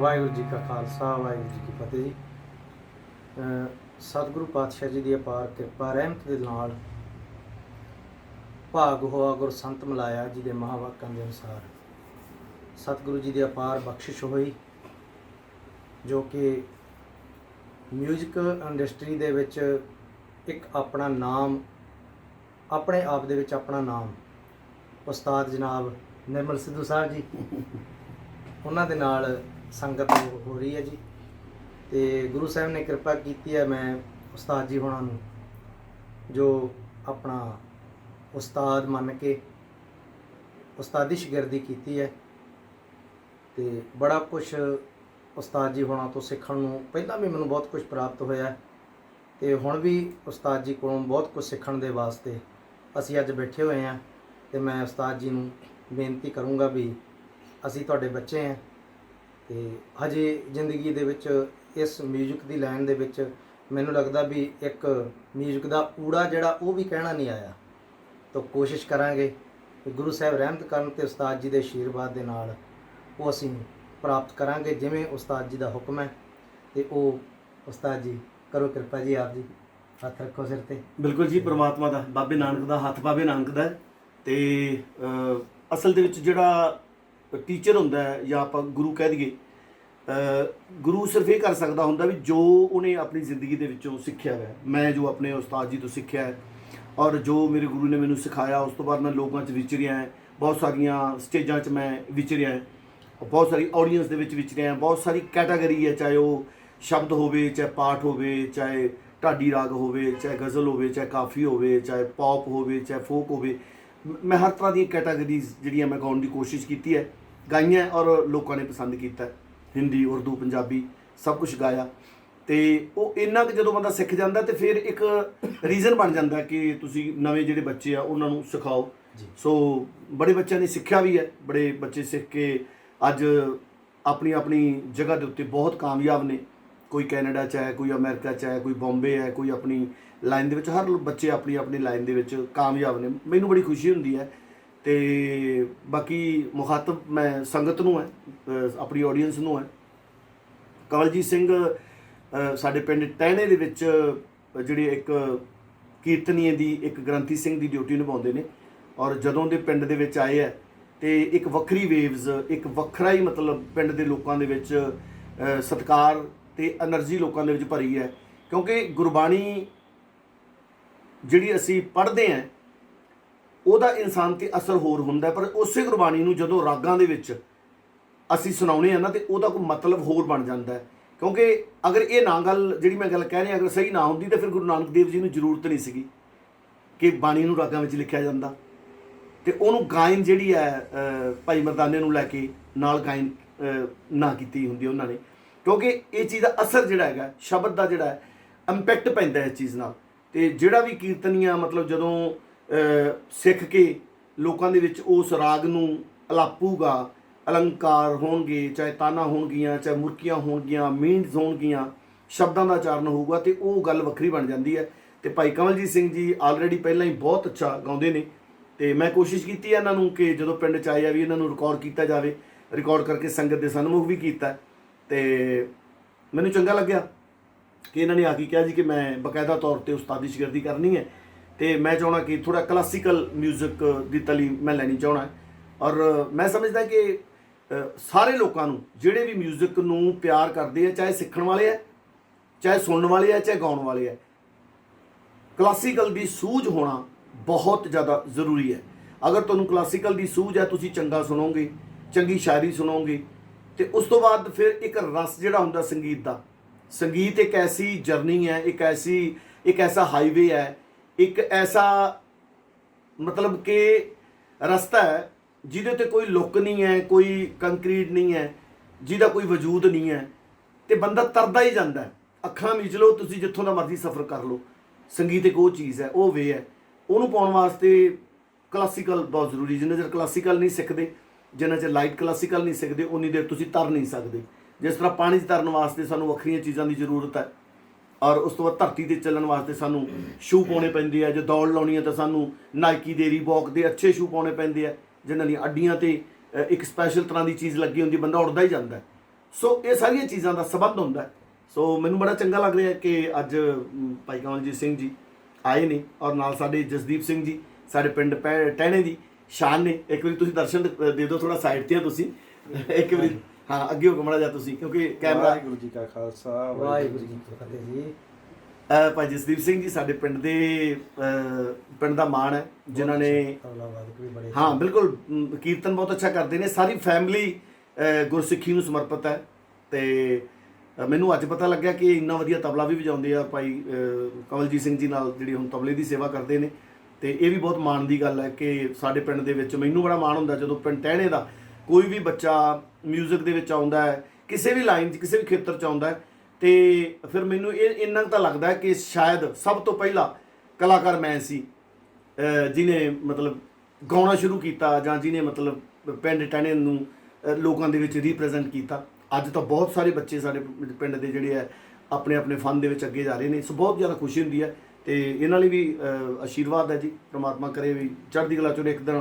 ਵਾਹਿਗੁਰੂ ਜੀ ਕਾ ਖਾਲਸਾ, ਵਾਹਿਗੁਰੂ ਜੀ ਕੀ ਫਤਿਹ। ਜੀ ਸਤਿਗੁਰੂ ਪਾਤਸ਼ਾਹ ਜੀ ਦੀ ਅਪਾਰ ਕਿਰਪਾ, ਰਹਿਮਤ ਦੇ ਨਾਲ ਭਾਗ ਹੋਆ ਗੁਰ ਸੰਤ ਮਲਾਇਆ ਜੀ ਦੇ ਮਹਾਵਾਕਾਂ ਦੇ ਅਨੁਸਾਰ। ਸਤਿਗੁਰੂ ਜੀ ਦੀ ਅਪਾਰ ਬਖਸ਼ਿਸ਼ ਹੋਈ, ਜੋ ਕਿ ਮਿਊਜ਼ਿਕ ਇੰਡਸਟਰੀ ਦੇ ਵਿੱਚ ਇੱਕ ਆਪਣਾ ਨਾਮ, ਆਪਣੇ ਆਪ ਦੇ ਵਿੱਚ ਆਪਣਾ ਨਾਮ, ਉਸਤਾਦ ਜਨਾਬ ਨਿਰਮਲ ਸਿੱਧੂ ਸਾਹਿਬ ਜੀ, ਉਹਨਾਂ ਦੇ ਨਾਲ ਸੰਗਤ ਹੋ ਰਹੀ ਹੈ ਜੀ। ਤੇ ਗੁਰੂ ਸਾਹਿਬ ਨੇ ਕਿਰਪਾ ਕੀਤੀ ਹੈ ਮੈਂ ਉਸਤਾਦ ਜੀ ਹੋਣਾ ਨੂੰ, ਜੋ ਆਪਣਾ ਉਸਤਾਦ ਮੰਨ ਕੇ ਉਸਤਾਦੀ ਸ਼ਾਗਿਰਦੀ ਕੀਤੀ ਹੈ। ਤੇ ਬੜਾ ਕੁਝ ਉਸਤਾਦ ਜੀ ਹੋਣਾ ਤੋਂ ਸਿੱਖਣ ਨੂੰ ਪਹਿਲਾਂ ਵੀ ਮੈਨੂੰ ਬਹੁਤ ਕੁਝ ਪ੍ਰਾਪਤ ਹੋਇਆ। ਹੈ ਤੇ ਹੁਣ ਵੀ ਉਸਤਾਦ ਜੀ ਕੋਲੋਂ ਬਹੁਤ ਕੁਝ ਸਿੱਖਣ ਦੇ ਵਾਸਤੇ ਅਸੀਂ ਅੱਜ ਬੈਠੇ ਹੋਏ ਹਾਂ। ਤੇ ਮੈਂ ਉਸਤਾਦ ਜੀ ਨੂੰ ਬੇਨਤੀ ਕਰੂੰਗਾ ਵੀ ਅਸੀਂ ਤੁਹਾਡੇ ਬੱਚੇ ਹਾਂ। ਤੇ ਹਜੇ ਜ਼ਿੰਦਗੀ ਦੇ ਵਿੱਚ ਇਸ 뮤직 ਦੀ ਲਾਈਨ ਦੇ ਵਿੱਚ ਮੈਨੂੰ ਲੱਗਦਾ ਵੀ ਇੱਕ 뮤직 ਦਾ ਊੜਾ ਜਿਹੜਾ ਉਹ ਵੀ ਕਹਿਣਾ ਨਹੀਂ ਆਇਆ ਤਾਂ ਕੋਸ਼ਿਸ਼ ਕਰਾਂਗੇ ਕਿ ਗੁਰੂ ਸਾਹਿਬ ਰਹਿਮਤ ਕਰਨ ਤੇ ਉਸਤਾਦ ਜੀ ਦੇ ਆਸ਼ੀਰਵਾਦ ਦੇ ਨਾਲ ਉਹ ਅਸੀਂ ਪ੍ਰਾਪਤ ਕਰਾਂਗੇ ਜਿਵੇਂ ਉਸਤਾਦ ਜੀ ਦਾ ਹੁਕਮ ਹੈ ਤੇ ਉਹ ਉਸਤਾਦ ਜੀ ਕਰੋ ਕਿਰਪਾ ਜੀ ਆਪ ਜੀ ਹੱਥ ਰੱਖੋ ਸਿਰ ਤੇ ਬਿਲਕੁਲ ਜੀ ਪ੍ਰਮਾਤਮਾ ਦਾ ਬਾਬੇ ਨਾਨਕ ਦਾ ਹੱਥ ਬਾਬੇ ਨਾਨਕ ਦਾ ਹੈ ਤੇ ਅਹ, ਅਸਲ ਦੇ ਵਿੱਚ ਜਿਹੜਾ ਟੀਚਰ ਹੁੰਦਾ ਹੈ ਜਾਂ ਆਪਾਂ ਗੁਰੂ ਕਹਿ ਦਈਏ ਗੁਰੂ ਸਿਰਫ ਇਹ ਕਰ ਸਕਦਾ ਹੁੰਦਾ ਵੀ ਜੋ ਉਹਨੇ ਆਪਣੀ ਜ਼ਿੰਦਗੀ ਦੇ ਵਿੱਚੋਂ ਸਿੱਖਿਆ ਹੈ। ਮੈਂ ਜੋ ਆਪਣੇ ਉਸਤਾਦ ਜੀ ਤੋਂ ਸਿੱਖਿਆ ਹੈ ਔਰ ਜੋ ਮੇਰੇ ਗੁਰੂ ਨੇ ਮੈਨੂੰ ਸਿਖਾਇਆ, ਉਸ ਤੋਂ ਬਾਅਦ ਮੈਂ ਲੋਕਾਂ 'ਚ ਵਿਚਰਿਆ ਹੈ, ਬਹੁਤ ਸਾਰੀਆਂ ਸਟੇਜਾਂ 'ਚ ਮੈਂ ਵਿਚਰਿਆ ਹੈ, ਬਹੁਤ ਸਾਰੀ ਆਡੀਅנס ਦੇ ਵਿੱਚ ਵਿਚਰਿਆ ਹੈ, ਬਹੁਤ ਸਾਰੀ ਕੈਟਾਗਰੀ ਹੈ, ਚਾਹੇ ਉਹ ਸ਼ਬਦ ਹੋਵੇ, ਚਾਹੇ ਪਾਠ ਹੋਵੇ, ਚਾਹੇ ਢਾਡੀ ਰਾਗ ਹੋਵੇ, ਚਾਹੇ ਗਜ਼ਲ ਹੋਵੇ, ਚਾਹੇ ਕਾਫੀ ਹੋਵੇ, ਚਾਹੇ ਪੌਪ ਹੋਵੇ, ਚਾਹੇ ਫੋਕ ਹੋਵੇ। ਮ- ਹਰ ਤਰ੍ਹਾਂ ਦੀਆਂ ਕੈਟਾਗਰੀਜ਼ ਜਿਹੜੀਆਂ ਮੈਂ ਗਾਉਣ ਦੀ ਕੋਸ਼ਿਸ਼ ਕੀਤੀ ਹੈ ਗਾਈਆਂ ਔਰ ਲੋਕਾਂ ਨੇ ਪਸੰਦ ਕੀਤਾ। ਹਿੰਦੀ ਉਰਦੂ ਪੰਜਾਬੀ ਸਭ ਕੁਝ ਗਾਇਆ ਤੇ ਉਹ ਇੰਨਾ ਕਿ ਜਦੋਂ ਬੰਦਾ ਸਿੱਖ ਜਾਂਦਾ ਤੇ ਫਿਰ ਇੱਕ ਰੀਜ਼ਨ ਬਣ ਜਾਂਦਾ ਕਿ ਤੁਸੀਂ ਨਵੇਂ ਜਿਹੜੇ ਬੱਚੇ ਆ ਉਹਨਾਂ ਨੂੰ ਸਿਖਾਓ। ਸੋ ਬੜੇ ਬੱਚਿਆਂ ਨੇ ਸਿੱਖਿਆ ਵੀ ਹੈ ਬੜੇ ਬੱਚੇ ਸਿੱਖ ਕੇ ਅੱਜ ਆਪਣੀ ਆਪਣੀ ਜਗ੍ਹਾ ਦੇ ਉੱਤੇ ਬਹੁਤ ਕਾਮਯਾਬ ਨੇ ਕੋਈ ਕੈਨੇਡਾ ਚ ਹੈ, ਕੋਈ ਅਮਰੀਕਾ ਚ ਹੈ, ਕੋਈ ਬੰਬੇ ਹੈ, ਕੋਈ ਆਪਣੀ ਲਾਈਨ ਦੇ ਵਿੱਚ, ਹਰ ਬੱਚੇ ਆਪਣੀ ਆਪਣੀ ਲਾਈਨ ਦੇ ਵਿੱਚ ਕਾਮਯਾਬ ਨੇ। ਮੈਨੂੰ ਬੜੀ ਖੁਸ਼ੀ ਹੁੰਦੀ ਹੈ ਤੇ ਬਾਕੀ ਮੁਖਾਤਬ ਮੈਂ ਸੰਗਤ ਨੂੰ ਹੈ ਆਪਣੀ ਆਡੀਅנס ਨੂੰ ਹੈ। ਕਵਲਜੀਤ ਸਿੰਘ ਸਾਡੇ ਪਿੰਡ ਟਹਿਣੇ ਦੇ ਵਿੱਚ, ਅਹ ਜਿਹੜੇ ਇੱਕ ਕੀਰਤਨੀਏ ਦੀ, ਇੱਕ ਗ੍ਰੰਥੀ ਸਿੰਘ ਦੀ ਡਿਊਟੀ ਨਿਭਾਉਂਦੇ ਨੇ ਔਰ ਜਦੋਂ ਦੇ ਪਿੰਡ ਦੇ ਵਿੱਚ ਆਏ ਹੈ ਤੇ ਇੱਕ ਵੱਖਰੀ ਵੇਵਜ਼ ਇੱਕ ਵੱਖਰਾ ਹੀ ਮਤਲਬ ਪਿੰਡ ਦੇ ਲੋਕਾਂ ਦੇ ਵਿੱਚ, ਅਹ ਸਤਿਕਾਰ ਤੇ એનર્ਜੀ ਲੋਕਾਂ ਦੇ ਵਿੱਚ ਭਰੀ ਹੈ। ਕਿਉਂਕਿ ਗੁਰਬਾਣੀ ਜਿਹੜੀ ਅਸੀਂ ਪੜ੍ਹਦੇ ਆਂ ਉਹਦਾ ਇਨਸਾਨ ਤੇ ਅਸਰ ਹੋਰ ਹੁੰਦਾ ਪਰ ਉਸੇ ਗੁਰਬਾਣੀ ਨੂੰ ਜਦੋਂ ਰਾਗਾਂ ਦੇ ਵਿੱਚ ਅਸੀਂ ਸੁਣਾਉਨੇ ਆ ਨਾ, ਤੇ ਉਹਦਾ ਕੋਈ ਮਤਲਬ ਹੋਰ ਬਣ ਜਾਂਦਾ ਕਿਉਂਕਿ ਅਗਰ ਇਹ ਨਾ ਗੱਲ, ਜਿਹੜੀ ਮੈਂ ਗੱਲ ਕਹਿ ਰਿਹਾ, ਅਗਰ ਸਹੀ ਨਾ ਹੁੰਦੀ, ਤਾਂ ਫਿਰ ਗੁਰੂ ਨਾਨਕ ਦੇਵ ਜੀ ਨੂੰ ਜ਼ਰੂਰਤ ਨਹੀਂ ਸੀਗੀ ਕਿ ਬਾਣੀ ਨੂੰ ਰਾਗਾਂ ਵਿੱਚ ਲਿਖਿਆ ਜਾਂਦਾ। ਤੇ ਉਹਨੂੰ ਗਾਇਨ ਜਿਹੜੀ ਹੈ ਭਾਈ ਮਰਦਾਨੇ ਨੂੰ ਲੈ ਕੇ ਨਾਲ ਗਾਇਨ ਨਾ ਕੀਤੀ ਹੁੰਦੀ ਉਹਨਾਂ ਨੇ। ਕਿਉਂਕਿ ਇਹ ਚੀਜ਼ ਦਾ ਅਸਰ ਜਿਹੜਾ ਹੈਗਾ, ਸ਼ਬਦ ਦਾ ਜਿਹੜਾ ਹੈ ਇੰਪੈਕਟ ਪੈਂਦਾ ਹੈ ਇਸ ਚੀਜ਼ ਨਾਲ। ਤੇ ਜਿਹੜਾ ਵੀ ਕੀਰਤਨੀਆ, ਮਤਲਬ ਜਦੋਂ ਸਿੱਖ ਕੇ ਲੋਕਾਂ ਦੇ ਵਿੱਚ ਉਸ ਰਾਗ ਨੂੰ ਅਲਾਪੂਗਾ, ਅਲੰਕਾਰ ਹੋਣਗੇ, ਚਾਹੇ ਤਾਨਾ ਹੋਣਗੀਆਂ, ਚਾਹੇ ਮੁਰਕੀਆਂ ਹੋਣਗੀਆਂ ਮੀਨਸ ਹੋਣਗੀਆਂ, ਸ਼ਬਦਾਂ ਦਾ ਉਚਾਰਨ ਹੋਊਗਾ ਤੇ ਉਹ ਗੱਲ ਵੱਖਰੀ ਬਣ ਜਾਂਦੀ ਹੈ। ਤੇ ਭਾਈ ਕਮਲਜੀਤ ਸਿੰਘ ਜੀ ਆਲਰੇਡੀ ਪਹਿਲਾਂ ਹੀ ਬਹੁਤ ਅੱਛਾ ਗਾਉਂਦੇ ਨੇ। ਤੇ ਮੈਂ ਕੋਸ਼ਿਸ਼ ਕੀਤੀ ਹੈ ਇਹਨਾਂ ਨੂੰ ਕਿ ਜਦੋਂ ਪਿੰਡ ਚ ਆਇਆ ਵੀ ਇਹਨਾਂ ਨੂੰ ਰਿਕਾਰਡ ਕੀਤਾ ਜਾਵੇ। ਰਿਕਾਰਡ ਕਰਕੇ ਸੰਗਤ ਦੇ ਸਨਮੁਖ ਵੀ ਕੀਤਾ। ਤੇ ਮੈਨੂੰ ਚੰਗਾ ਲੱਗਿਆ ਕਿ ਇਹਨਾਂ ਨੇ ਆ ਕੇ ਕਿਹਾ ਜੀ ਕਿ ਮੈਂ ਬਕਾਇਦਾ ਤੌਰ ਤੇ ਉਸਤਾਦੀ ਸ਼ਾਗਿਰਦੀ ਕਰਨੀ ਹੈ ਤੇ ਮੈਂ ਚਾਹਣਾ ਕਿ ਥੋੜਾ ਕਲਾਸੀਕਲ 뮤직 ਦੀ ਤਾਲੀਮ ਮੈਂ ਲੈਣੀ ਚਾਹਣਾ ਔਰ ਮੈਂ ਸਮਝਦਾ ਕਿ ਅ, ਸਾਰੇ ਲੋਕਾਂ ਨੂੰ ਜਿਹੜੇ ਵੀ 뮤직 ਨੂੰ ਪਿਆਰ ਕਰਦੇ ਆ ਚਾਹੇ ਸਿੱਖਣ ਵਾਲੇ ਆ ਚਾਹੇ ਸੁਣਨ ਵਾਲੇ ਆ ਚਾਹੇ ਗਾਉਣ ਵਾਲੇ ਆ ਕਲਾਸੀਕਲ ਦੀ ਸੂਝ ਹੋਣਾ ਬਹੁਤ ਜ਼ਿਆਦਾ ਜ਼ਰੂਰੀ ਹੈ ਅਗਰ ਤੁਹਾਨੂੰ ਕਲਾਸੀਕਲ ਦੀ ਸੂਝ ਹੈ ਤੁਸੀਂ ਚੰਗਾ ਸੁਣੋਗੇ ਚੰਗੀ ਸ਼ਾਇਰੀ ਸੁਣੋਗੇ ਤੇ ਉਸ ਤੋਂ ਬਾਅਦ ਫਿਰ ਇੱਕ ਰਸ ਜਿਹੜਾ ਹੁੰਦਾ ਸੰਗੀਤ ਦਾ। ਸੰਗੀਤ ਇੱਕ ਐਸੀ ਜਰਨੀ ਹੈ, ਇੱਕ ਐਸੀ, ਇੱਕ ਐਸਾ ਹਾਈਵੇ ਹੈ, ਇੱਕ ਐਸਾ ਮਤਲਬ ਕਿ ਰਸਤਾ ਹੈ ਜਿਹਦੇ ਤੇ ਕੋਈ ਲੁੱਕ ਨਹੀਂ ਹੈ, ਕੋਈ ਕੰਕਰੀਟ ਨਹੀਂ ਹੈ, ਜਿਹਦਾ ਕੋਈ ਵਜੂਦ ਨਹੀਂ ਹੈ ਤੇ ਬੰਦਾ ਤਰਦਾ ਹੀ ਜਾਂਦਾ ਅੱਖਾਂ ਮੀਚ ਲਓ, ਤੁਸੀਂ ਜਿੱਥੋਂ ਦਾ ਮਰਜ਼ੀ ਸਫ਼ਰ ਕਰ ਲਓ। ਸੰਗੀਤ ਇੱਕ ਉਹ ਚੀਜ਼ ਹੈ, ਉਹ ਵੇ ਹੈ। ਉਹਨੂੰ ਪਾਉਣ ਵਾਸਤੇ ਕਲਾਸੀਕਲ ਬਹੁਤ ਜ਼ਰੂਰੀ, ਜਿੰਨਾ ਚਿਰ ਕਲਾਸੀਕਲ ਨਹੀਂ ਸਿੱਖਦੇ ਜਿੰਨਾ ਚਿਰ ਲਾਈਟ ਕਲਾਸੀਕਲ ਨਹੀਂ ਸਿੱਖਦੇ, ਉਨੀ ਦੇਰ ਤੁਸੀਂ ਤਰ ਨਹੀਂ ਸਕਦੇ। ਜਿਸ ਤਰ੍ਹਾਂ ਪਾਣੀ 'ਚ ਤਰਨ ਵਾਸਤੇ ਸਾਨੂੰ ਵੱਖਰੀਆਂ ਚੀਜ਼ਾਂ ਦੀ ਜ਼ਰੂਰਤ ਹੈ, ਔਰ ਉਸ ਤੋਂ ਬਾਅਦ ਧਰਤੀ ਤੇ ਚੱਲਣ ਵਾਸਤੇ ਸਾਨੂੰ ਸ਼ੂ ਪਾਉਣੇ ਪੈਂਦੇ ਆ, ਜੇ ਦੌੜ ਲਾਉਣੀ ਹੈ ਤਾਂ ਸਾਨੂੰ ਨਾਈਕੀ ਦੇ ਰੀਬੌਕ ਦੇ ਅੱਛੇ ਸ਼ੂ ਪਾਉਣੇ ਪੈਂਦੇ ਆ, ਜਿਨ੍ਹਾਂ ਦੀਆਂ ਅੱਡੀਆਂ ਤੇ ਇੱਕ ਸਪੈਸ਼ਲ ਤਰ੍ਹਾਂ ਦੀ ਚੀਜ਼ ਲੱਗੀ ਹੁੰਦੀ, ਬੰਦਾ ਉੱਡਦਾ ਹੀ ਜਾਂਦਾ ਸੋ ਇਹ ਸਾਰੀਆਂ ਚੀਜ਼ਾਂ ਦਾ ਸਬੰਧ ਹੁੰਦਾ ਸੋ ਮੈਨੂੰ ਬੜਾ ਚੰਗਾ ਲੱਗ ਰਿਹਾ ਕਿ ਅੱਜ ਭਾਈ ਕਮਲਜੀਤ ਸਿੰਘ ਜੀ ਆਏ ਨੇ, ਔਰ ਨਾਲ ਸਾਡੇ ਜਸਦੀਪ ਸਿੰਘ ਜੀ, ਸਾਡੇ ਪਿੰਡ ਪੈ- ਟਹਿਣੇ ਦੀ ਸ਼ਾਨ ਨੇ। ਇੱਕ ਵਾਰੀ ਤੁਸੀਂ ਦਰਸ਼ਨ ਦੇ ਦਿਓ ਥੋੜਾ ਸਾਈਡ ਤੇ ਆ ਤੁਸੀਂ। ਇੱਕ ਵਾਰੀ ਹਾਂ ਅੱਗੇ ਹੋ ਮੜਾ ਜਾ ਤੁਸੀਂ ਕਿਉਂਕਿ ਕੈਮਰਾ ਵਾਹਿਗੁਰੂ ਜੀ ਕਾ ਖਾਲਸਾ ਵਾਹਿਗੁਰੂ ਜੀ ਕੀ ਫਤਿਹ। ਜੀ ਭਾਈ ਜਸਦੀਪ ਸਿੰਘ ਜੀ ਸਾਡੇ ਪਿੰਡ ਦੇ ਪਿੰਡ ਦਾ ਮਾਣ ਹੈ ਜਿਨ੍ਹਾਂ ਨੇ ਹਾਂ ਬਿਲਕੁਲ ਕੀਰਤਨ ਬਹੁਤ ਅੱਛਾ ਕਰਦੇ ਨੇ। ਸਾਰੀ ਫੈਮਿਲੀ ਗੁਰਸਿੱਖੀ ਨੂੰ ਸਮਰਪਿਤ ਹੈ। ਤੇ ਮੈਨੂੰ ਅੱਜ ਪਤਾ ਲੱਗਿਆ ਕਿ ਇੰਨਾ ਵਧੀਆ ਤਬਲਾ ਵੀ ਵਜਾਉਂਦੇ ਆ ਭਾਈ ਕਮਲਜੀਤ ਸਿੰਘ ਜੀ ਨਾਲ ਜਿਹੜੀ ਹੁਣ ਤਬਲੇ ਦੀ ਸੇਵਾ ਕਰਦੇ ਨੇ। ਤੇ ਇਹ ਵੀ ਬਹੁਤ ਮਾਣ ਦੀ ਗੱਲ ਹੈ ਕਿ ਸਾਡੇ ਪਿੰਡ ਦੇ ਵਿੱਚ ਮੈਨੂੰ ਬੜਾ ਮਾਣ ਹੁੰਦਾ ਜਦੋਂ ਪਿੰਡ ਟਹਿਣੇ ਦਾ ਕੋਈ ਵੀ ਬੱਚਾ 뮤직 ਦੇ ਵਿੱਚ ਆਉਂਦਾ ਹੈ, ਕਿਸੇ ਵੀ ਲਾਈਨ 'ਚ, ਕਿਸੇ ਵੀ ਖੇਤਰ 'ਚ ਆਉਂਦਾ ਹੈ, ਤੇ ਫਿਰ ਮੈਨੂੰ ਇਹ ਇੰਨਾ ਕੁ ਤਾਂ ਲੱਗਦਾ ਹੈ ਕਿ ਸ਼ਾਇਦ ਸਭ ਤੋਂ ਪਹਿਲਾਂ ਕਲਾਕਾਰ ਮੈਂ ਸੀ, ਅਹ, ਜਿਹਨੇ ਮਤਲਬ ਗਾਉਣਾ ਸ਼ੁਰੂ ਕੀਤਾ ਜਾਂ ਜਿਹਨੇ ਮਤਲਬ ਪਿੰਡ ਟਹਿਣੇ ਨੂੰ ਲੋਕਾਂ ਦੇ ਵਿੱਚ ਰਿਪਰੈਜ਼ੈਂਟ ਕੀਤਾ। ਅੱਜ ਤਾਂ ਬਹੁਤ ਸਾਰੇ ਬੱਚੇ ਸਾਡੇ ਪਿੰਡ ਦੇ ਜਿਹੜੇ ਆ ਆਪਣੇ ਆਪਣੇ ਫਨ ਦੇ ਵਿੱਚ ਅੱਗੇ ਜਾ ਰਹੇ ਨੇ, ਸੋ ਬਹੁਤ ਜ਼ਿਆਦਾ ਖੁਸ਼ੀ ਹੁੰਦੀ ਹੈ। ਤੇ ਇਹਨਾਂ ਲਈ ਵੀ ਅਹ, ਆਸ਼ੀਰਵਾਦ ਹੈ ਜੀ ਪ੍ਰਮਾਤਮਾ ਕਰੇ ਵੀ ਚੜ੍ਹਦੀ ਕਲਾ ਚੋਂ ਇੱਕ ਦਿਨ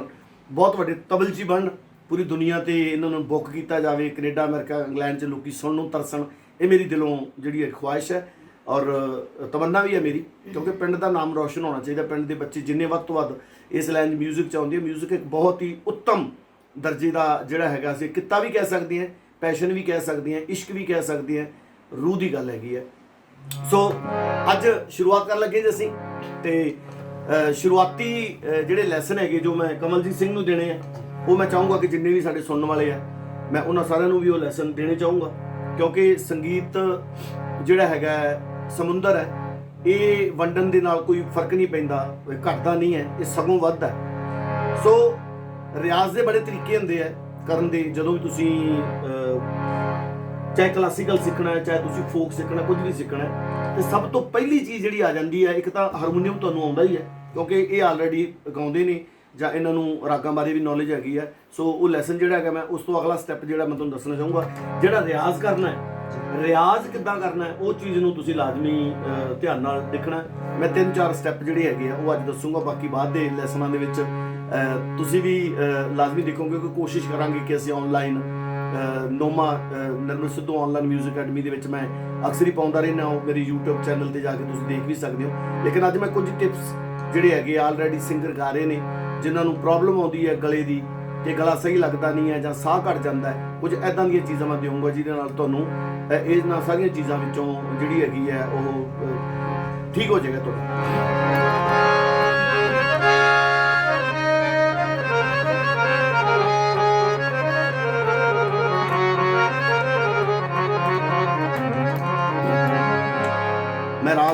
ਬਹੁਤ ਵੱਡੇ ਤਬਲਚੀ ਬਣਨ ਪੂਰੀ ਦੁਨੀਆ ਤੇ ਇਹਨਾਂ ਨੂੰ ਬੁੱਕ ਕੀਤਾ ਜਾਵੇ ਕੈਨੇਡਾ ਅਮਰੀਕਾ ਇੰਗਲੈਂਡ 'ਚ ਲੋਕੀ ਸੁਣਨ ਨੂੰ ਤਰਸਣ ਇਹ ਮੇਰੀ ਦਿਲੋਂ ਜਿਹੜੀ ਹੈ ਖੁਆਇਸ਼ ਹੈ ਔਰ ਅ, ਤਮੰਨਾ ਵੀ ਹੈ ਮੇਰੀ ਕਿਉਂਕਿ ਪਿੰਡ ਦਾ ਨਾਮ ਰੌਸ਼ਨ ਹੋਣਾ ਚਾਹੀਦਾ ਪਿੰਡ ਦੇ ਬੱਚੇ ਜਿੰਨੇ ਵੱਧ ਤੋਂ ਵੱਧ ਇਸ ਲਾਈਨ 'ਚ ਮਿਊਜ਼ਿਕ ਚ ਆਉਂਦੇ ਆ ਮਿਊਜ਼ਿਕ ਇੱਕ ਬਹੁਤ ਹੀ ਉੱਤਮ ਦਰਜੇ ਦਾ ਜਿਹੜਾ ਹੈਗਾ ਅਸੀਂ ਕਿੱਤਾ ਵੀ ਕਹਿ ਸਕਦੇ ਹਾਂ ਪੈਸ਼ਨ ਵੀ ਕਹਿ ਸਕਦੇ ਹਾਂ ਇਸ਼ਕ ਵੀ ਕਹਿ ਸਕਦੇ ਹਾਂ ਰੂਹ ਦੀ ਗੱਲ ਹੈਗੀ ਹੈ। ਸੋ ਅੱਜ ਸ਼ੁਰੂਆਤ ਕਰਨ ਲੱਗੇ ਜੀ ਅਸੀਂ ਤੇ ਸ਼ੁਰੂਆਤੀ ਜਿਹੜੇ ਲੈਸਨ ਹੈਗੇ ਜੋ ਮੈਂ ਕਮਲਜੀਤ ਸਿੰਘ ਨੂੰ ਦੇਣੇ ਆ, ਉਹ ਮੈਂ ਚਾਹੂੰਗਾ ਕਿ ਜਿੰਨੇ ਵੀ ਸਾਡੇ ਸੁਣਨ ਵਾਲੇ ਆ, ਮੈਂ ਉਹਨਾਂ ਸਾਰਿਆਂ ਨੂੰ ਵੀ ਉਹ ਲੈਸਨ ਦੇਣੇ ਚਾਹੂੰਗਾ। ਕਿਉਂਕਿ ਸੰਗੀਤ ਜਿਹੜਾ ਹੈਗਾ ਸਮੁੰਦਰ ਹੈ, ਇਹ ਵੰਡਣ ਦੇ ਨਾਲ ਕੋਈ ਫ਼ਰਕ ਨਹੀਂ ਪੈਂਦਾ, ਇਹ ਘਟਦਾ ਨਹੀਂ ਹੈ, ਇਹ ਸਗੋਂ ਵੱਧਦਾ ਸੋ ਰਿਆਜ਼ ਦੇ ਬੜੇ ਤਰੀਕੇ ਹੁੰਦੇ ਆ ਕਰਨ ਦੇ, ਜਦੋਂ ਵੀ ਤੁਸੀਂ ਚਾਹੇ ਕਲਾਸੀਕਲ ਸਿੱਖਣਾ ਹੈ, ਚਾਹੇ ਤੁਸੀਂ ਫੋਕ ਸਿੱਖਣਾ, ਕੁਝ ਵੀ ਸਿੱਖਣਾ ਹੈ, ਤੇ ਸਭ ਤੋਂ ਪਹਿਲੀ ਚੀਜ਼ ਜਿਹੜੀ ਆ ਜਾਂਦੀ ਹੈ, ਇੱਕ ਤਾਂ ਹਾਰਮੋਨੀਅਮ ਤੁਹਾਨੂੰ ਆਉਂਦਾ ਹੀ ਹੈ, ਕਿਉਂਕਿ ਇਹ ਆਲਰੇਡੀ ਗਾਉਂਦੇ ਨੇ ਜਾਂ ਇਹਨਾਂ ਨੂੰ ਰਾਗਾਂ ਬਾਰੇ ਵੀ ਨੌਲੇਜ ਹੈਗੀ ਹੈ। ਸੋ ਉਹ ਲੈਸਨ ਜਿਹੜਾ ਹੈਗਾ, ਮੈਂ ਉਸ ਤੋਂ ਅਗਲਾ ਸਟੈਪ ਜਿਹੜਾ ਮੈਂ ਤੁਹਾਨੂੰ ਦੱਸਣਾ ਚਾਹੂੰਗਾ, ਜਿਹੜਾ ਰਿਆਜ਼ ਕਰਨਾ ਹੈ, ਰਿਆਜ਼ ਕਿੱਦਾਂ ਕਰਨਾ ਹੈ, ਉਹ ਚੀਜ਼ ਨੂੰ ਤੁਸੀਂ ਲਾਜ਼ਮੀ ਧਿਆਨ ਨਾਲ ਦੇਖਣਾ ਮੈਂ ਤਿੰਨ ਚਾਰ ਸਟੈਪ ਜਿਹੜੇ ਹੈਗੇ ਆ, ਉਹ ਅੱਜ ਦੱਸੂਗਾ, ਬਾਕੀ ਬਾਅਦ ਦੇ ਲੈਸਨਾਂ ਦੇ ਵਿੱਚ ਤੁਸੀਂ ਵੀ ਲਾਜ਼ਮੀ ਦੇਖੋਗੇ ਕਿ ਕੋਸ਼ਿਸ਼ ਕਰਾਂਗੇ ਕਿ ਅਸੀਂ ਆਨਲਾਈਨ ਨੋਮਾ ਅਹ, ਸਿੱਧੂ ਆਨਲਾਈਨ 뮤직 ਅਕੈਡਮੀ ਦੇ ਵਿੱਚ ਮੈਂ ਅਕਸਰ ਹੀ ਪਾਉਂਦਾ ਰਹਿਣਾ ਉਹ ਮੇਰੀ YouTube ਚੈਨਲ ਤੇ ਜਾ ਕੇ ਤੁਸੀਂ ਦੇਖ ਵੀ ਸਕਦੇ ਹੋ। ਲੇਕਿਨ ਅੱਜ ਮੈਂ ਕੁਝ ਟਿਪਸ ਜਿਹੜੇ ਹੈਗੇ ਆਲਰੇਡੀ ਸਿੰਗਰ ਗਾ ਰਹੇ ਨੇ ਜਿਨ੍ਹਾਂ ਨੂੰ ਪ੍ਰੋਬਲਮ ਆਉਂਦੀ ਹੈ ਗਲੇ ਦੀ ਕਿ ਗਲਾ ਸਹੀ ਲੱਗਦਾ ਨਹੀਂ ਹੈ ਜਾਂ ਸਾਹ ਘਟ ਜਾਂਦਾ ਹੈ ਕੁਝ ਐਦਾਂ ਦੀਆਂ ਚੀਜ਼ਾਂ ਮੈਂ ਦੇਵਾਂਗਾ ਜਿਹਦੇ ਨਾਲ ਤੁਹਾਨੂੰ ਇਹ ਇਹਨਾਂ ਸਾਰੀਆਂ ਚੀਜ਼ਾਂ ਵਿੱਚੋਂ ਜਿਹੜੀ ਹੈਗੀ ਹੈ ਉਹ ਠੀਕ ਹੋ ਜਾਏਗਾ ਤੁਹਾਡਾ।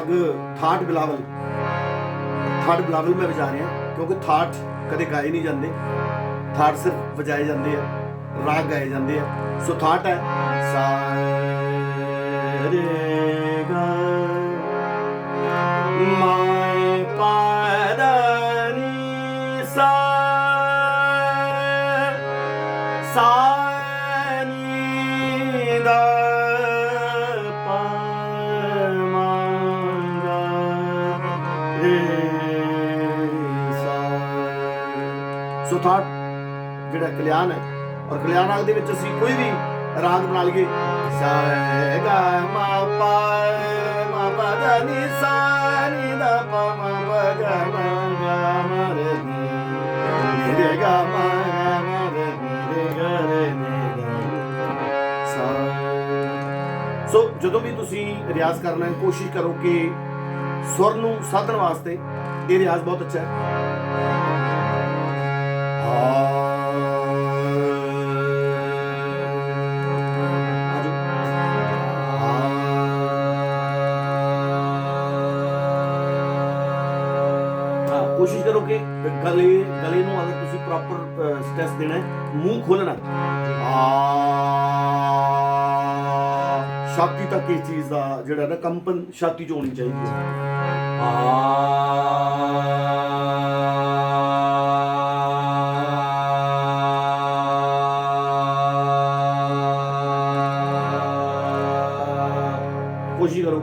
ਮੈਂ ਰਾਗ ਬਿਲਾਵਲ। ਥਾਟ ਬਿਲਾਵਲ ਮੈਂ ਵਜਾ ਰਿਹਾ, ਕਿਉਂਕਿ ਥਾਟ ਕਦੇ ਗਾਏ ਨਹੀਂ ਜਾਂਦੇ। ਥਾਟ ਸਿਰਫ ਵਜਾਏ ਜਾਂਦੇ ਆ, ਰਾਗ ਗਾਏ ਜਾਂਦੇ ਆ। ਸੋ ਥਾਟ ਹੈ ਸਾ ਰੇ ਗਾ ਮਾਈ ਜਿਹੜਾ ਕਲਿਆਣ ਹੈ। ਔਰ ਕਲਿਆਣ ਰਾਗ ਦੇ ਵਿੱਚ ਅਸੀਂ ਕੋਈ ਵੀ ਰਾਗ ਬਣਾ ਲਈਏ। ਸਾ ਗਾ ਮਾ ਪਾ ਮਾ ਪਾ ਦਾ ਨੀ ਸਾ ਨੀ ਦਾ ਪਾ ਮਾ ਪਾ ਗਾ ਮਾ ਗਾ ਮਾ ਰੇ ਨੀ ਰੇ ਗਾ ਮਾ ਗਾ ਮਾ ਰੇ ਨੀ ਰੇ ਗਾ। ਰੇ ਨੀ ਸਾ ਸੋ ਜਦੋਂ ਵੀ ਤੁਸੀਂ ਰਿਆਜ਼ ਕਰਨਾ ਹੈ, ਕੋਸ਼ਿਸ਼ ਕਰੋ ਕਿ ਸੁਰ ਨੂੰ ਸਾਧਣ ਵਾਸਤੇ ਇਹ ਰਿਆਜ਼ ਬਹੁਤ ਅੱਛਾ ਹੈ। ਗਲੇ ਗਲੇ ਨੂੰ ਅਗਰ ਤੁਸੀਂ ਪ੍ਰੋਪਰ ਸਟ੍ਰੈਸ ਦੇਣਾ ਹੈ ਮੂੰਹ ਖੋਲਣਾ ਆ ਛਾਤੀ ਤੱਕ ਇਸ ਚੀਜ਼ ਦਾ ਜਿਹੜਾ ਨਾ ਕੰਪਨ ਛਾਤੀ 'ਚ ਹੋਣੀ ਚਾਹੀਦੀ ਹੈ। ਆ ਕੋਸ਼ਿਸ਼ ਕਰੋ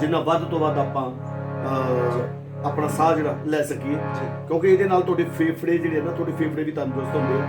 ਜਿੰਨਾ ਵੱਧ ਤੋਂ ਵੱਧ ਆਪਾਂ ਆਪਣਾ ਸਾਹ ਜਿਹੜਾ ਲੈ ਸਕੀਏ। ਕਿਉਂਕਿ ਇਹਦੇ ਨਾਲ ਤੁਹਾਡੇ ਫੇਫੜੇ ਜਿਹੜੇ ਆ ਨਾ ਤੁਹਾਡੇ ਫੇਫੜੇ ਵੀ ਤੰਦਰੁਸਤ ਹੁੰਦੇ ਆ।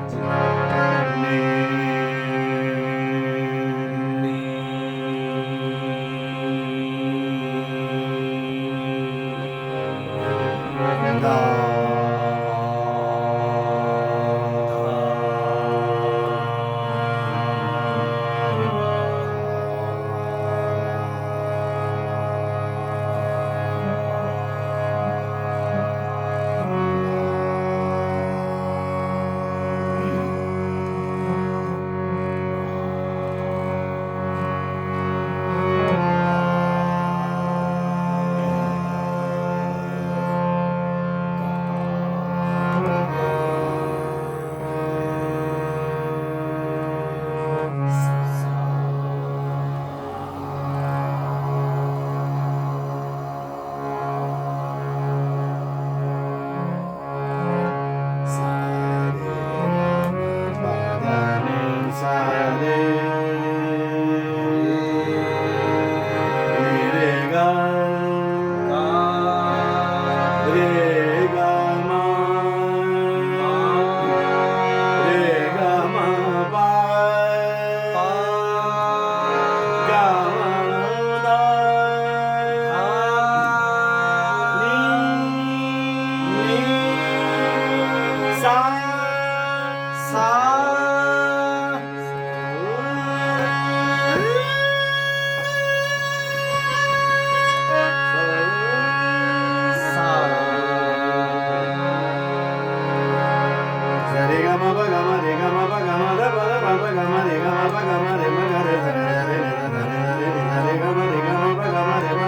Ma pa ga ma re ga ma pa ga ma da pa da pa pa ga ma re ga ma pa ga ma re ma ga re sa re re re sa re re re sa re ga ma re ga ma pa ga ma re ma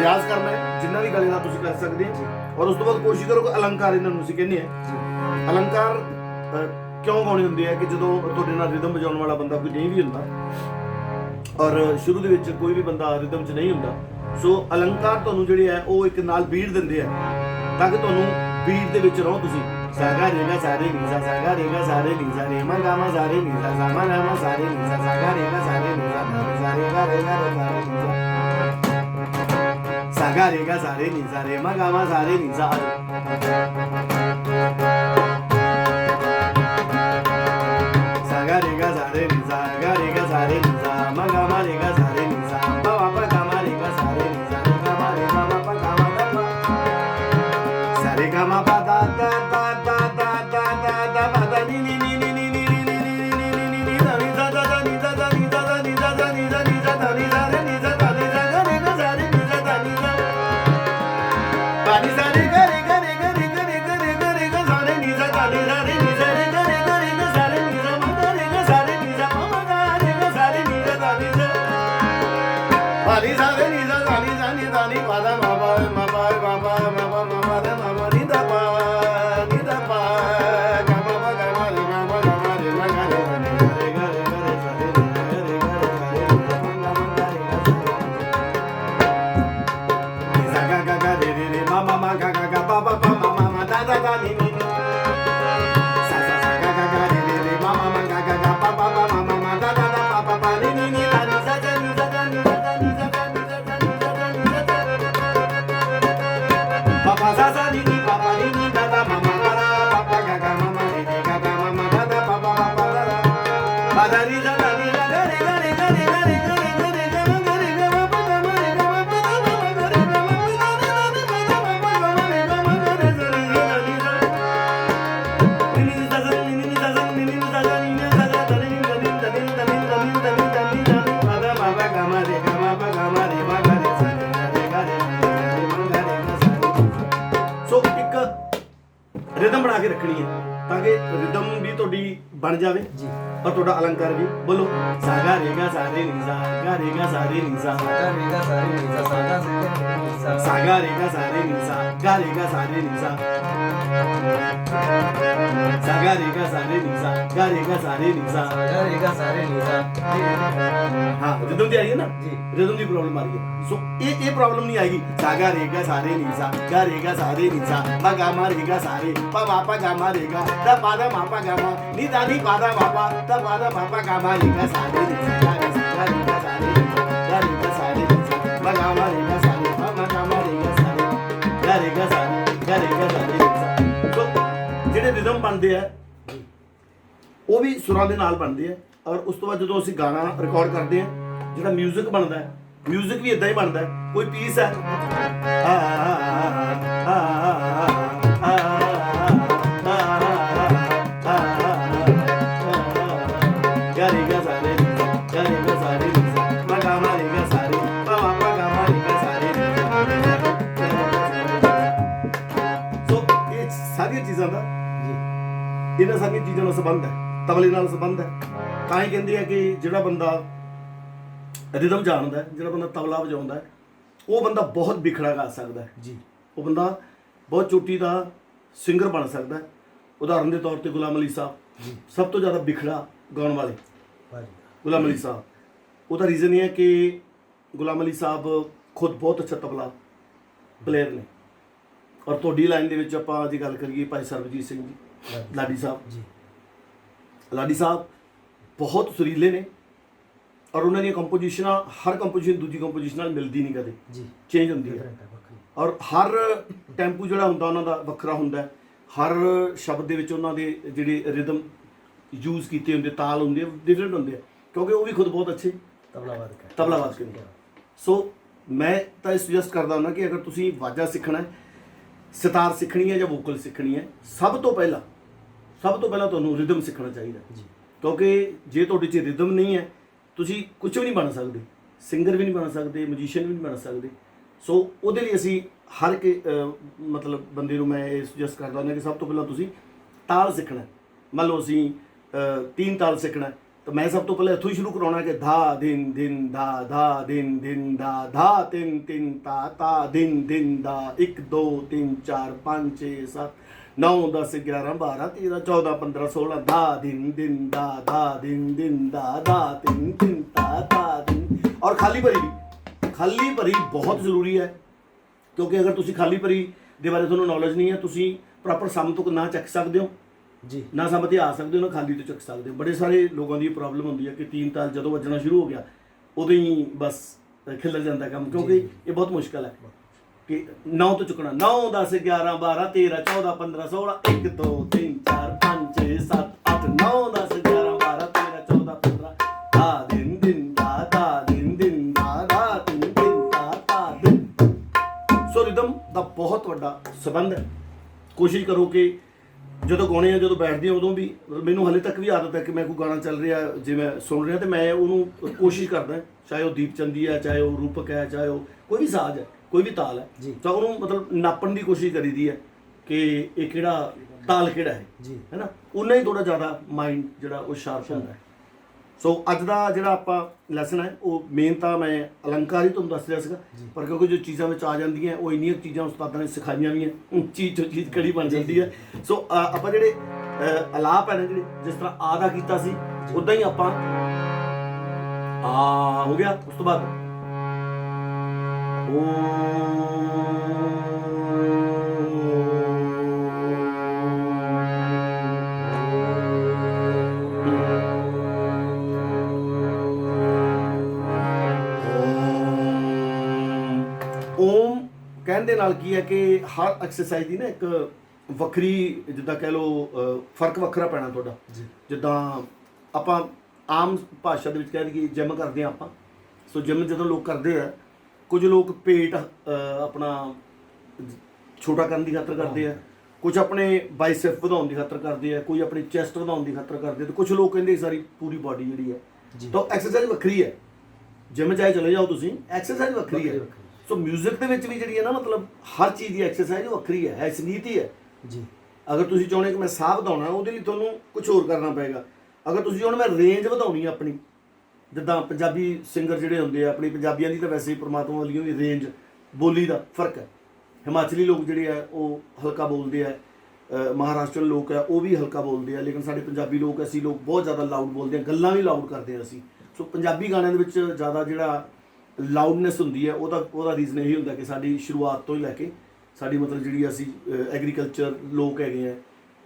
ਰਿਆਜ਼ ਕਰਨਾ ਜਿੰਨਾ ਵੀ ਗਲੇ ਦਾ ਤੁਸੀਂ ਕਰ ਸਕਦੇ ਹੋ ਔਰ ਉਸ ਤੋਂ ਬਾਅਦ ਕੋਸ਼ਿਸ਼ ਕਰੋ ਕਿ ਅਲੰਕਾਰ ਇਹਨਾਂ ਨੂੰ ਅਸੀਂ ਕਹਿੰਦੇ ਆ ਅਲੰਕਾਰ ਕਿਉਂ ਗਾਉਣੇ ਹੁੰਦੇ ਆ ਕਿ ਜਦੋਂ ਤੁਹਾਡੇ ਨਾਲ ਰਿਦਮ ਵਜਾਉਣ ਵਾਲਾ ਬੰਦਾ ਕੋਈ ਨਹੀਂ ਵੀ ਹੁੰਦਾ, ਔਰ ਸ਼ੁਰੂ ਦੇ ਵਿੱਚ ਕੋਈ ਵੀ ਬੰਦਾ ਰਿਦਮ 'ਚ ਨਹੀਂ ਹੁੰਦਾ, ਸੋ ਅਲੰਕਾਰ ਤੁਹਾਨੂੰ ਜਿਹੜੇ ਆ, ਉਹ ਇੱਕ ਨਾਲ ਬੀਟ ਦਿੰਦੇ ਆ। ਤਾਂ ਕਿ ਤੁਹਾਨੂੰ ਬੀਟ ਦੇ ਵਿੱਚ ਰਹੋ ਤੁਸੀਂ। Saga re ga sa re ni sa saga re ga sa re ni sa re ma ga ma sa re ni sa sa ma na ma sa re ni sa saga re ga sa re ni sa sa re sa re ga re ga re sa re ni sa saga re ga sa re ni sa re ma ga ma sa re ni sa saga re ga sa re ni sa ga re ga sa re ni sa ma ga ma re ga sa da da da ni rhythm ਵੀ ਤੁਹਾਡੀ ਬਣ ਜਾਵੇ। ਜੀ। ਔਰ ਤੁਹਾਡਾ ਅਲੰਕਾਰ ਵੀ ਬੋਲੋ saga ਰੇਗਾ ਸਾਰੇ ਨੀਜ਼ਾ ਗਾ ਰੇਗਾ ਸਾਰੇ ਨੀਜ਼ਾ ਸਾਗਾ। ਰੇਗਾ ਸਾਰੇ ਨੀਸਾ ਸਾਗਾ ਰੇਗਾ ਸਾਰੇ ਨੀਜ਼ਾ ਗਾ ਰੇਗਾ ਸਾਰੇ ਨੀਜ਼ਾ ਸਾਗਾ ਰੇਗਾ ਸਾਰੇ ਨੀਜ਼ਾ ਗਾ ਰੇਗਾ ਸਾਰੇ ਨੀਜ਼ਾ ਸਾਗਾ ਰੇਗਾ ਸਾਰੇ ਨੀਸਾ ਹਾਂ ਰਿਦਮ ਦੀ ਆਈ ਹੈ ਨਾ ਜੀ ਰਿਦਮ ਦੀ ਪ੍ਰੋਬਲਮ ਆ ਰਹੀ ਹੈ ਸੋ ਇਹ ਇਹ ਪ੍ਰੋਬਲਮ ਨਹੀਂ ਆਏਗੀ ਸਾਗਾ ਰੇਗਾ ਸਾਰੇ ਨੀਜ਼ਾ ਗਾ ਰੇਗਾ ਸਾਰੇ ਨੀਜ਼ਾ ਮਾ ਗਾ ਮਾ ਰੇਗਾ ਸਾਰੇ ਪਾ ਮਾ ਪਾ ਗਾ ਮਾ ਰੇਗਾ ਦਾ ਪਾ ਦਾ ਮਾ ਪਾ ਗਾ ਮਾ ਨੀ ਦਾ ਨੀ ਪਾ ਦਾ ਮਾ ਪਾ ਦਾ ਪਾ ਦਾ ਮਾ ਪਾ ਗਾ ਮਾ ਰੇਗਾ ਸਾਰੇ ਨੀਜ਼ਾ ਗਾ ਰੇਗਾ ਰਿਦਮ ਬਣਦੇ ਆ ਉਹ ਵੀ ਸੁਰਾਂ ਦੇ ਨਾਲ ਬਣਦੇ ਆ ਔਰ ਉਸ ਤੋਂ ਬਾਅਦ ਜਦੋਂ ਅਸੀਂ ਗਾਣਾ ਰਿਕਾਰਡ ਕਰਦੇ ਆ ਜਿਹੜਾ 뮤직 ਬਣਦਾ ਹੈ 뮤직 ਵੀ ਇਦਾਂ ਹੀ ਬਣਦਾ ਹੈ ਕੋਈ ਪੀਸ ਹੈ ਆ ਆ ਆ ਆ ਇਹਨਾਂ ਸਾਰੀਆਂ ਚੀਜ਼ਾਂ ਨਾਲ ਸੰਬੰਧ ਹੈ ਤਬਲੇ ਨਾਲ ਸੰਬੰਧ ਹੈ ਤਾਂ ਹੀ ਕਹਿੰਦੇ ਆ ਕਿ ਜਿਹੜਾ ਬੰਦਾ ਰਿਦਮ ਜਾਣਦਾ ਜਿਹੜਾ ਬੰਦਾ ਤਬਲਾ ਵਜਾਉਂਦਾ ਹੈ ਉਹ ਬੰਦਾ ਬਹੁਤ ਬਿਖੜਾ ਗਾ ਸਕਦਾ ਜੀ। ਉਹ ਬੰਦਾ ਬਹੁਤ ਚੋਟੀ ਦਾ ਸਿੰਗਰ ਬਣ ਸਕਦਾ ਉਦਾਹਰਨ ਦੇ ਤੌਰ ਤੇ ਗੁਲਾਮ ਅਲੀ ਸਾਹਿਬ ਜੀ। ਸਭ ਤੋਂ ਜ਼ਿਆਦਾ ਬਿਖੜਾ ਗਾਉਣ ਵਾਲੇ ਗੁਲਾਮ ਅਲੀ ਸਾਹਿਬ। ਉਹਦਾ ਰੀਜ਼ਨ ਇਹ ਹੈ ਕਿ ਗੁਲਾਮ ਅਲੀ ਸਾਹਿਬ ਖੁਦ ਬਹੁਤ ਅੱਛਾ ਤਬਲਾ ਪਲੇਅਰ ਨੇ। ਔਰ ਤੁਹਾਡੀ ਲਾਈਨ ਦੇ ਵਿੱਚ ਆਪਾਂ ਅੱਜ ਗੱਲ ਕਰੀਏ ਭਾਈ ਸਰਬਜੀਤ ਸਿੰਘ ਜੀ। ਲਾਡੀ ਸਾਹਿਬ। ਜੀ। ਲਾਡੀ ਸਾਹਿਬ ਬਹੁਤ ਸੁਰੀਲੇ ਨੇ ਔਰ ਉਹਨਾਂ ਦੀਆਂ ਕੰਪੋਜੀਸ਼ਨਾਂ ਹਰ ਕੰਪੋਜੀਸ਼ਨ ਦੂਜੀ ਕੰਪੋਜੀਸ਼ਨ ਨਾਲ ਮਿਲਦੀ ਨਹੀਂ ਕਦੇ। ਜੀ। ਚੇਂਜ ਹੁੰਦੀ ਹੈ। ਔਰ ਹਰ ਟੈਂਪੂ ਜਿਹੜਾ ਹੁੰਦਾ ਉਹਨਾਂ ਦਾ ਵੱਖਰਾ ਹੁੰਦਾ ਹਰ ਸ਼ਬਦ ਦੇ ਵਿੱਚ ਉਹਨਾਂ ਦੇ ਜਿਹੜੇ ਰਿਦਮ ਯੂਜ਼ ਕੀਤੇ ਹੁੰਦੇ ਤਾਲ ਹੁੰਦੇ ਡਿਫਰੈਂਟ ਹੁੰਦੇ ਆ ਕਿਉਂਕਿ ਉਹ ਵੀ ਖੁਦ ਬਹੁਤ ਅੱਛੇ ਤਬਲਾ ਵਾਦਕ ਹੈ। ਤਬਲਾ ਵਾਦਕ ਨੇ। ਸੋ ਮੈਂ ਤਾਂ ਇਹ ਸੁਜੈਸਟ ਕਰਦਾ ਹਾਂ ਕਿ ਅਗਰ ਤੁਸੀਂ ਵਾਜਾ ਸਿੱਖਣਾ ਹੈ ਸਿਤਾਰ ਸਿੱਖਣੀ ਹੈ ਜਾਂ ਵੋਕਲ ਸਿੱਖਣੀ ਹੈ ਸਭ ਤੋਂ ਪਹਿਲਾਂ ਸਭ ਤੋਂ ਪਹਿਲਾਂ ਤੁਹਾਨੂੰ ਰਿਦਮ ਸਿੱਖਣਾ ਚਾਹੀਦਾ। ਜੀ। ਕਿਉਂਕਿ ਜੇ ਤੁਹਾਡੇ 'ਚ ਰਿਦਮ ਨਹੀਂ ਹੈ ਤੁਸੀਂ ਕੁਝ ਵੀ ਨਹੀਂ ਬਣ ਸਕਦੇ ਸਿੰਗਰ ਵੀ ਨਹੀਂ ਬਣ ਸਕਦੇ ਮਿਊਜ਼ੀਸ਼ੀਅਨ ਵੀ ਨਹੀਂ ਬਣ ਸਕਦੇ। ਸੋ ਉਹਦੇ ਲਈ ਅਸੀਂ ਹਰ ਇੱਕ ਮਤਲਬ ਬੰਦੇ ਨੂੰ ਮੈਂ ਇਹ ਸੁਜੈਸਟ ਕਰਦਾ ਹੁੰਦਾ ਕਿ ਸਭ ਤੋਂ ਪਹਿਲਾਂ ਤੁਸੀਂ ਤਾਲ ਸਿੱਖਣਾ ਹੈ। ਮੰਨ ਲਓ ਅਸੀਂ ਤਿੰਨ ਤਾਲ ਸਿੱਖਣਾ ਹੈ, ਤਾਂ ਮੈਂ ਸਭ ਤੋਂ ਪਹਿਲਾਂ ਇੱਥੋਂ ਹੀ ਸ਼ੁਰੂ ਕਰਾਉਣਾ ਕਿ ਧਾ ਦਿਨ ਦਿਨ ਧਾ ਧਾ ਦਿਨ ਦਿਨ ਧਾ ਧਾ ਤਿੰਨ ਤਿੰਨ ਤਾ ਤਾ ਦਿਨ ਦਿਨ ਧਾ 1 2 3 4 5 6 7 9 10 11 12 13 14 15 16 ਧਾ ਦਿਨ ਦਿਨ ਦਾ ਧਾ ਦਿਨ ਦਿਨ ਦਾ ਧਾ ਤਿੰਨ ਤਿੰਨ ਤਾ ਤਾ ਦਿਨ ਔਰ ਖਾਲੀ ਭਰੀ ਖਾਲੀ ਭਰੀ ਬਹੁਤ ਜ਼ਰੂਰੀ ਹੈ, ਕਿਉਂਕਿ ਅਗਰ ਤੁਸੀਂ ਖਾਲੀ ਭਰੀ ਦੇ ਬਾਰੇ ਤੁਹਾਨੂੰ ਨੌਲੇਜ ਨਹੀਂ ਹੈ, ਤੁਸੀਂ ਪ੍ਰੋਪਰ ਸਮ ਨਾ ਚੱਕ ਸਕਦੇ ਹੋ। ਜੀ। ਨਾ ਸਮ ਤੇ ਆ ਸਕਦੇ ਹੋ ਨਾ ਖਾਲੀ ਤੋਂ ਚੱਕ ਸਕਦੇ। ਹੋ ਬੜੇ ਸਾਰੇ ਲੋਕਾਂ ਦੀ ਪ੍ਰੋਬਲਮ ਹੁੰਦੀ ਹੈ ਕਿ ਤੀਨ ਤਾਲ ਜਦੋਂ ਵੱਜਣਾ ਸ਼ੁਰੂ ਹੋ ਗਿਆ ਉਦੋਂ ਹੀ ਬਸ ਖਿਲਰ ਜਾਂਦਾ ਕੰਮ ਕਿਉਂਕਿ ਇਹ ਬਹੁਤ ਮੁਸ਼ਕਲ ਹੈ ਕਿ 9 ਤੋਂ ਚੁੱਕਣਾ 9 10 11 12 13 14 15 16 1 2 3 4 5 6 7 8 9 10 11 12 13 14 15 ਦਾ ਦਿਨ ਦਿਨ ਦਾ ਦਾ ਦਿਨ ਦਿਨ ਦਾ ਦਾ ਦਿਨ ਦਿਨ ਦਾ ਦਾ ਦਿਨ। ਸੋ ਰਿਦਮ ਦਾ ਬਹੁਤ ਵੱਡਾ ਸਬੰਧ ਹੈ। ਕੋਸ਼ਿਸ਼ ਕਰੋ ਕਿ ਜਦੋਂ ਗਾਉਣੇ ਆ ਜਦੋਂ ਬੈਠਦੇ ਆ ਉਦੋਂ ਵੀ ਮਤਲਬ ਮੈਨੂੰ ਹਲੇ ਤੱਕ ਵੀ ਆਦਤ ਹੈ ਕਿ ਮੈਂ ਕੋਈ ਗਾਣਾ ਚੱਲ ਰਿਹਾ ਜੇ ਮੈਂ ਸੁਣ ਰਿਹਾ ਤੇ ਮੈਂ ਉਹਨੂੰ ਕੋਸ਼ਿਸ਼ ਕਰਦਾ ਚਾਹੇ ਉਹ ਦੀਪ ਚੰਦੀ ਹੈ ਚਾਹੇ ਉਹ ਰੂਪਕ ਹੈ ਚਾਹੇ ਉਹ ਕੋਈ ਵੀ ਸਾਜ਼ ਹੈ ਕੋਈ ਵੀ ਤਾਲ ਹੈ। ਤਾਂ ਉਹਨੂੰ ਮਤਲਬ ਨਾਪਣ ਦੀ ਕੋਸ਼ਿਸ਼ ਕਰੀਦੀ ਹੈ ਕਿ ਇਹ ਕਿਹੜਾ ਤਾਲ ਕਿਹੜਾ ਹੈ ਜੀ। ਹੈਨਾ ਉਨਾ ਹੀ ਥੋੜਾ ਜ਼ਿਆਦਾ ਮਾਈਂਡ ਜਿਹੜਾ ਉਹ ਸ਼ਾਰਪ ਹੁੰਦਾ ਹੈ। ਸੋ ਅੱਜ ਦਾ ਜਿਹੜਾ ਆਪਾਂ ਲੈਸਨ ਹੈ ਉਹ ਮੇਨ ਤਾਂ ਮੈਂ ਅਲੰਕਾਰ ਹੀ ਤੁਹਾਨੂੰ ਦੱਸ ਰਿਹਾ ਸੀਗਾ ਪਰ ਕਿਉਂਕਿ ਜੋ ਚੀਜ਼ਾਂ ਵਿੱਚ ਆ ਜਾਂਦੀਆਂ ਉਹ ਇੰਨੀਆਂ ਚੀਜ਼ਾਂ ਉਸਤਾਦਾਂ ਨੇ ਸਿਖਾਈਆਂ ਵੀ ਹੈ ਚੀਜ਼ ਤੋਂ ਚੀਜ਼ ਕੜੀ ਬਣ ਜਾਂਦੀ ਹੈ। ਸੋ ਅ, ਆਪਾਂ ਜਿਹੜੇ ਅ, ਅਲਾਪ ਹੈ ਨਾ ਜਿਹੜੇ ਜਿਸ ਤਰ੍ਹਾਂ ਆ ਦਾ ਕੀਤਾ ਸੀ ਉਦਾਂ ਹੀ ਆਪਾਂ ਆ ਹੋ ਗਿਆ ਉਸ ਤੋਂ ਬਾਅਦ। ਓਮ ਨਾਲ ਕੀ ਹੈ ਕਿ ਹਰ ਐਕਸਰਸਾਈਜ਼ ਦੀ ਨਾ ਇੱਕ ਵੱਖਰੀ ਜਿੱਦਾਂ ਕਹਿ ਲਓ ਫ਼ਰਕ ਵੱਖਰਾ ਪੈਣਾ ਤੁਹਾਡਾ। ਜਿੱਦਾਂ ਆਪਾਂ ਆਮ ਭਾਸ਼ਾ ਦੇ ਵਿੱਚ ਕਹਿ ਦਈਏ ਜਿਮ ਕਰਦੇ ਆ ਆਪਾਂ। ਸੋ ਜਿਮ ਜਦੋਂ ਲੋਕ ਕਰਦੇ ਆ ਕੁਝ ਲੋਕ ਪੇਟ ਆਪਣਾ ਛੋਟਾ ਕਰਨ ਦੀ ਖਾਤਰ ਕਰਦੇ ਆ। ਕੁਝ ਆਪਣੇ ਬਾਈਸੈਪ ਵਧਾਉਣ ਦੀ ਖਾਤਰ ਕਰਦੇ ਆ ਕੋਈ ਆਪਣੀ ਚੈਸਟ ਵਧਾਉਣ ਦੀ ਖਾਤਰ ਕਰਦੇ ਤੇ ਕੁਝ ਲੋਕ ਕਹਿੰਦੇ ਸਾਰੀ ਪੂਰੀ ਬਾਡੀ ਜਿਹੜੀ ਹੈ ਤਾਂ ਐਕਸਰਸਾਈਜ਼ ਵੱਖਰੀ ਹੈ। ਜਿਮ ਚਾਹੇ ਚਲੇ ਜਾਓ ਤੁਸੀਂ ਐਕਸਰਸਾਈਜ਼ ਵੱਖਰੀ ਹੈ। ਸੋ 뮤직 ਦੇ ਵਿੱਚ ਵੀ ਜਿਹੜੀ ਹੈ ਨਾ ਮਤਲਬ ਹਰ ਚੀਜ਼ ਦੀ ਐਕਸਰਸਾਈਜ਼ ਵੱਖਰੀ ਹੈ ਹੈ ਸੰਗੀਤ ਹੀ ਹੈ। ਜੀ। ਅਗਰ ਤੁਸੀਂ ਚਾਹੁੰਦੇ ਕਿ ਮੈਂ ਸਾਹ ਵਧਾਉਣਾ ਉਹਦੇ ਲਈ ਤੁਹਾਨੂੰ ਕੁਝ ਹੋਰ ਕਰਨਾ ਪਏਗਾ। ਅਗਰ ਤੁਸੀਂ ਚਾਹੁੰਦੇ ਮੈਂ ਰੇਂਜ ਵਧਾਉਣੀ ਹੈ ਆਪਣੀ ਜਿੱਦਾਂ ਪੰਜਾਬੀ ਸਿੰਗਰ ਜਿਹੜੇ ਹੁੰਦੇ ਆ ਆਪਣੀ ਪੰਜਾਬੀਆਂ ਦੀ ਤਾਂ ਵੈਸੇ ਹੀ ਪ੍ਰਮਾਤਮਾ ਵੱਲੋਂ ਵੀ ਰੇਂਜ ਬੋਲੀ ਦਾ ਫ਼ਰਕ ਹੈ। ਹਿਮਾਚਲੀ ਲੋਕ ਜਿਹੜੇ ਆ ਉਹ ਹਲਕਾ ਬੋਲਦੇ ਆ ਅ, ਮਹਾਰਾਸ਼ਟਰਨ ਲੋਕ ਆ ਉਹ ਵੀ ਹਲਕਾ ਬੋਲਦੇ ਆ ਲੇਕਿਨ ਸਾਡੇ ਪੰਜਾਬੀ ਲੋਕ ਅਸੀਂ ਲੋਕ ਬਹੁਤ ਜ਼ਿਆਦਾ ਲਾਊਡ ਬੋਲਦੇ ਆ ਗੱਲਾਂ ਵੀ ਲਾਊਡ ਕਰਦੇ ਆ ਅਸੀਂ। ਸੋ ਪੰਜਾਬੀ ਗਾਣਿਆਂ ਦੇ ਵਿੱਚ ਜ਼ਿਆਦਾ ਜਿਹੜਾ ਲਾਊਡਨੈਸ ਹੁੰਦੀ ਹੈ ਉਹਦਾ ਉਹਦਾ ਰੀਜ਼ਨ ਇਹ ਹੁੰਦਾ ਕਿ ਸਾਡੀ ਸ਼ੁਰੂਆਤ ਤੋਂ ਹੀ ਲੈ ਕੇ ਸਾਡੀ ਮਤਲਬ ਜਿਹੜੀ ਅਸੀਂ ਐਗਰੀਕਲਚਰ ਲੋਕ ਹੈਗੇ ਆ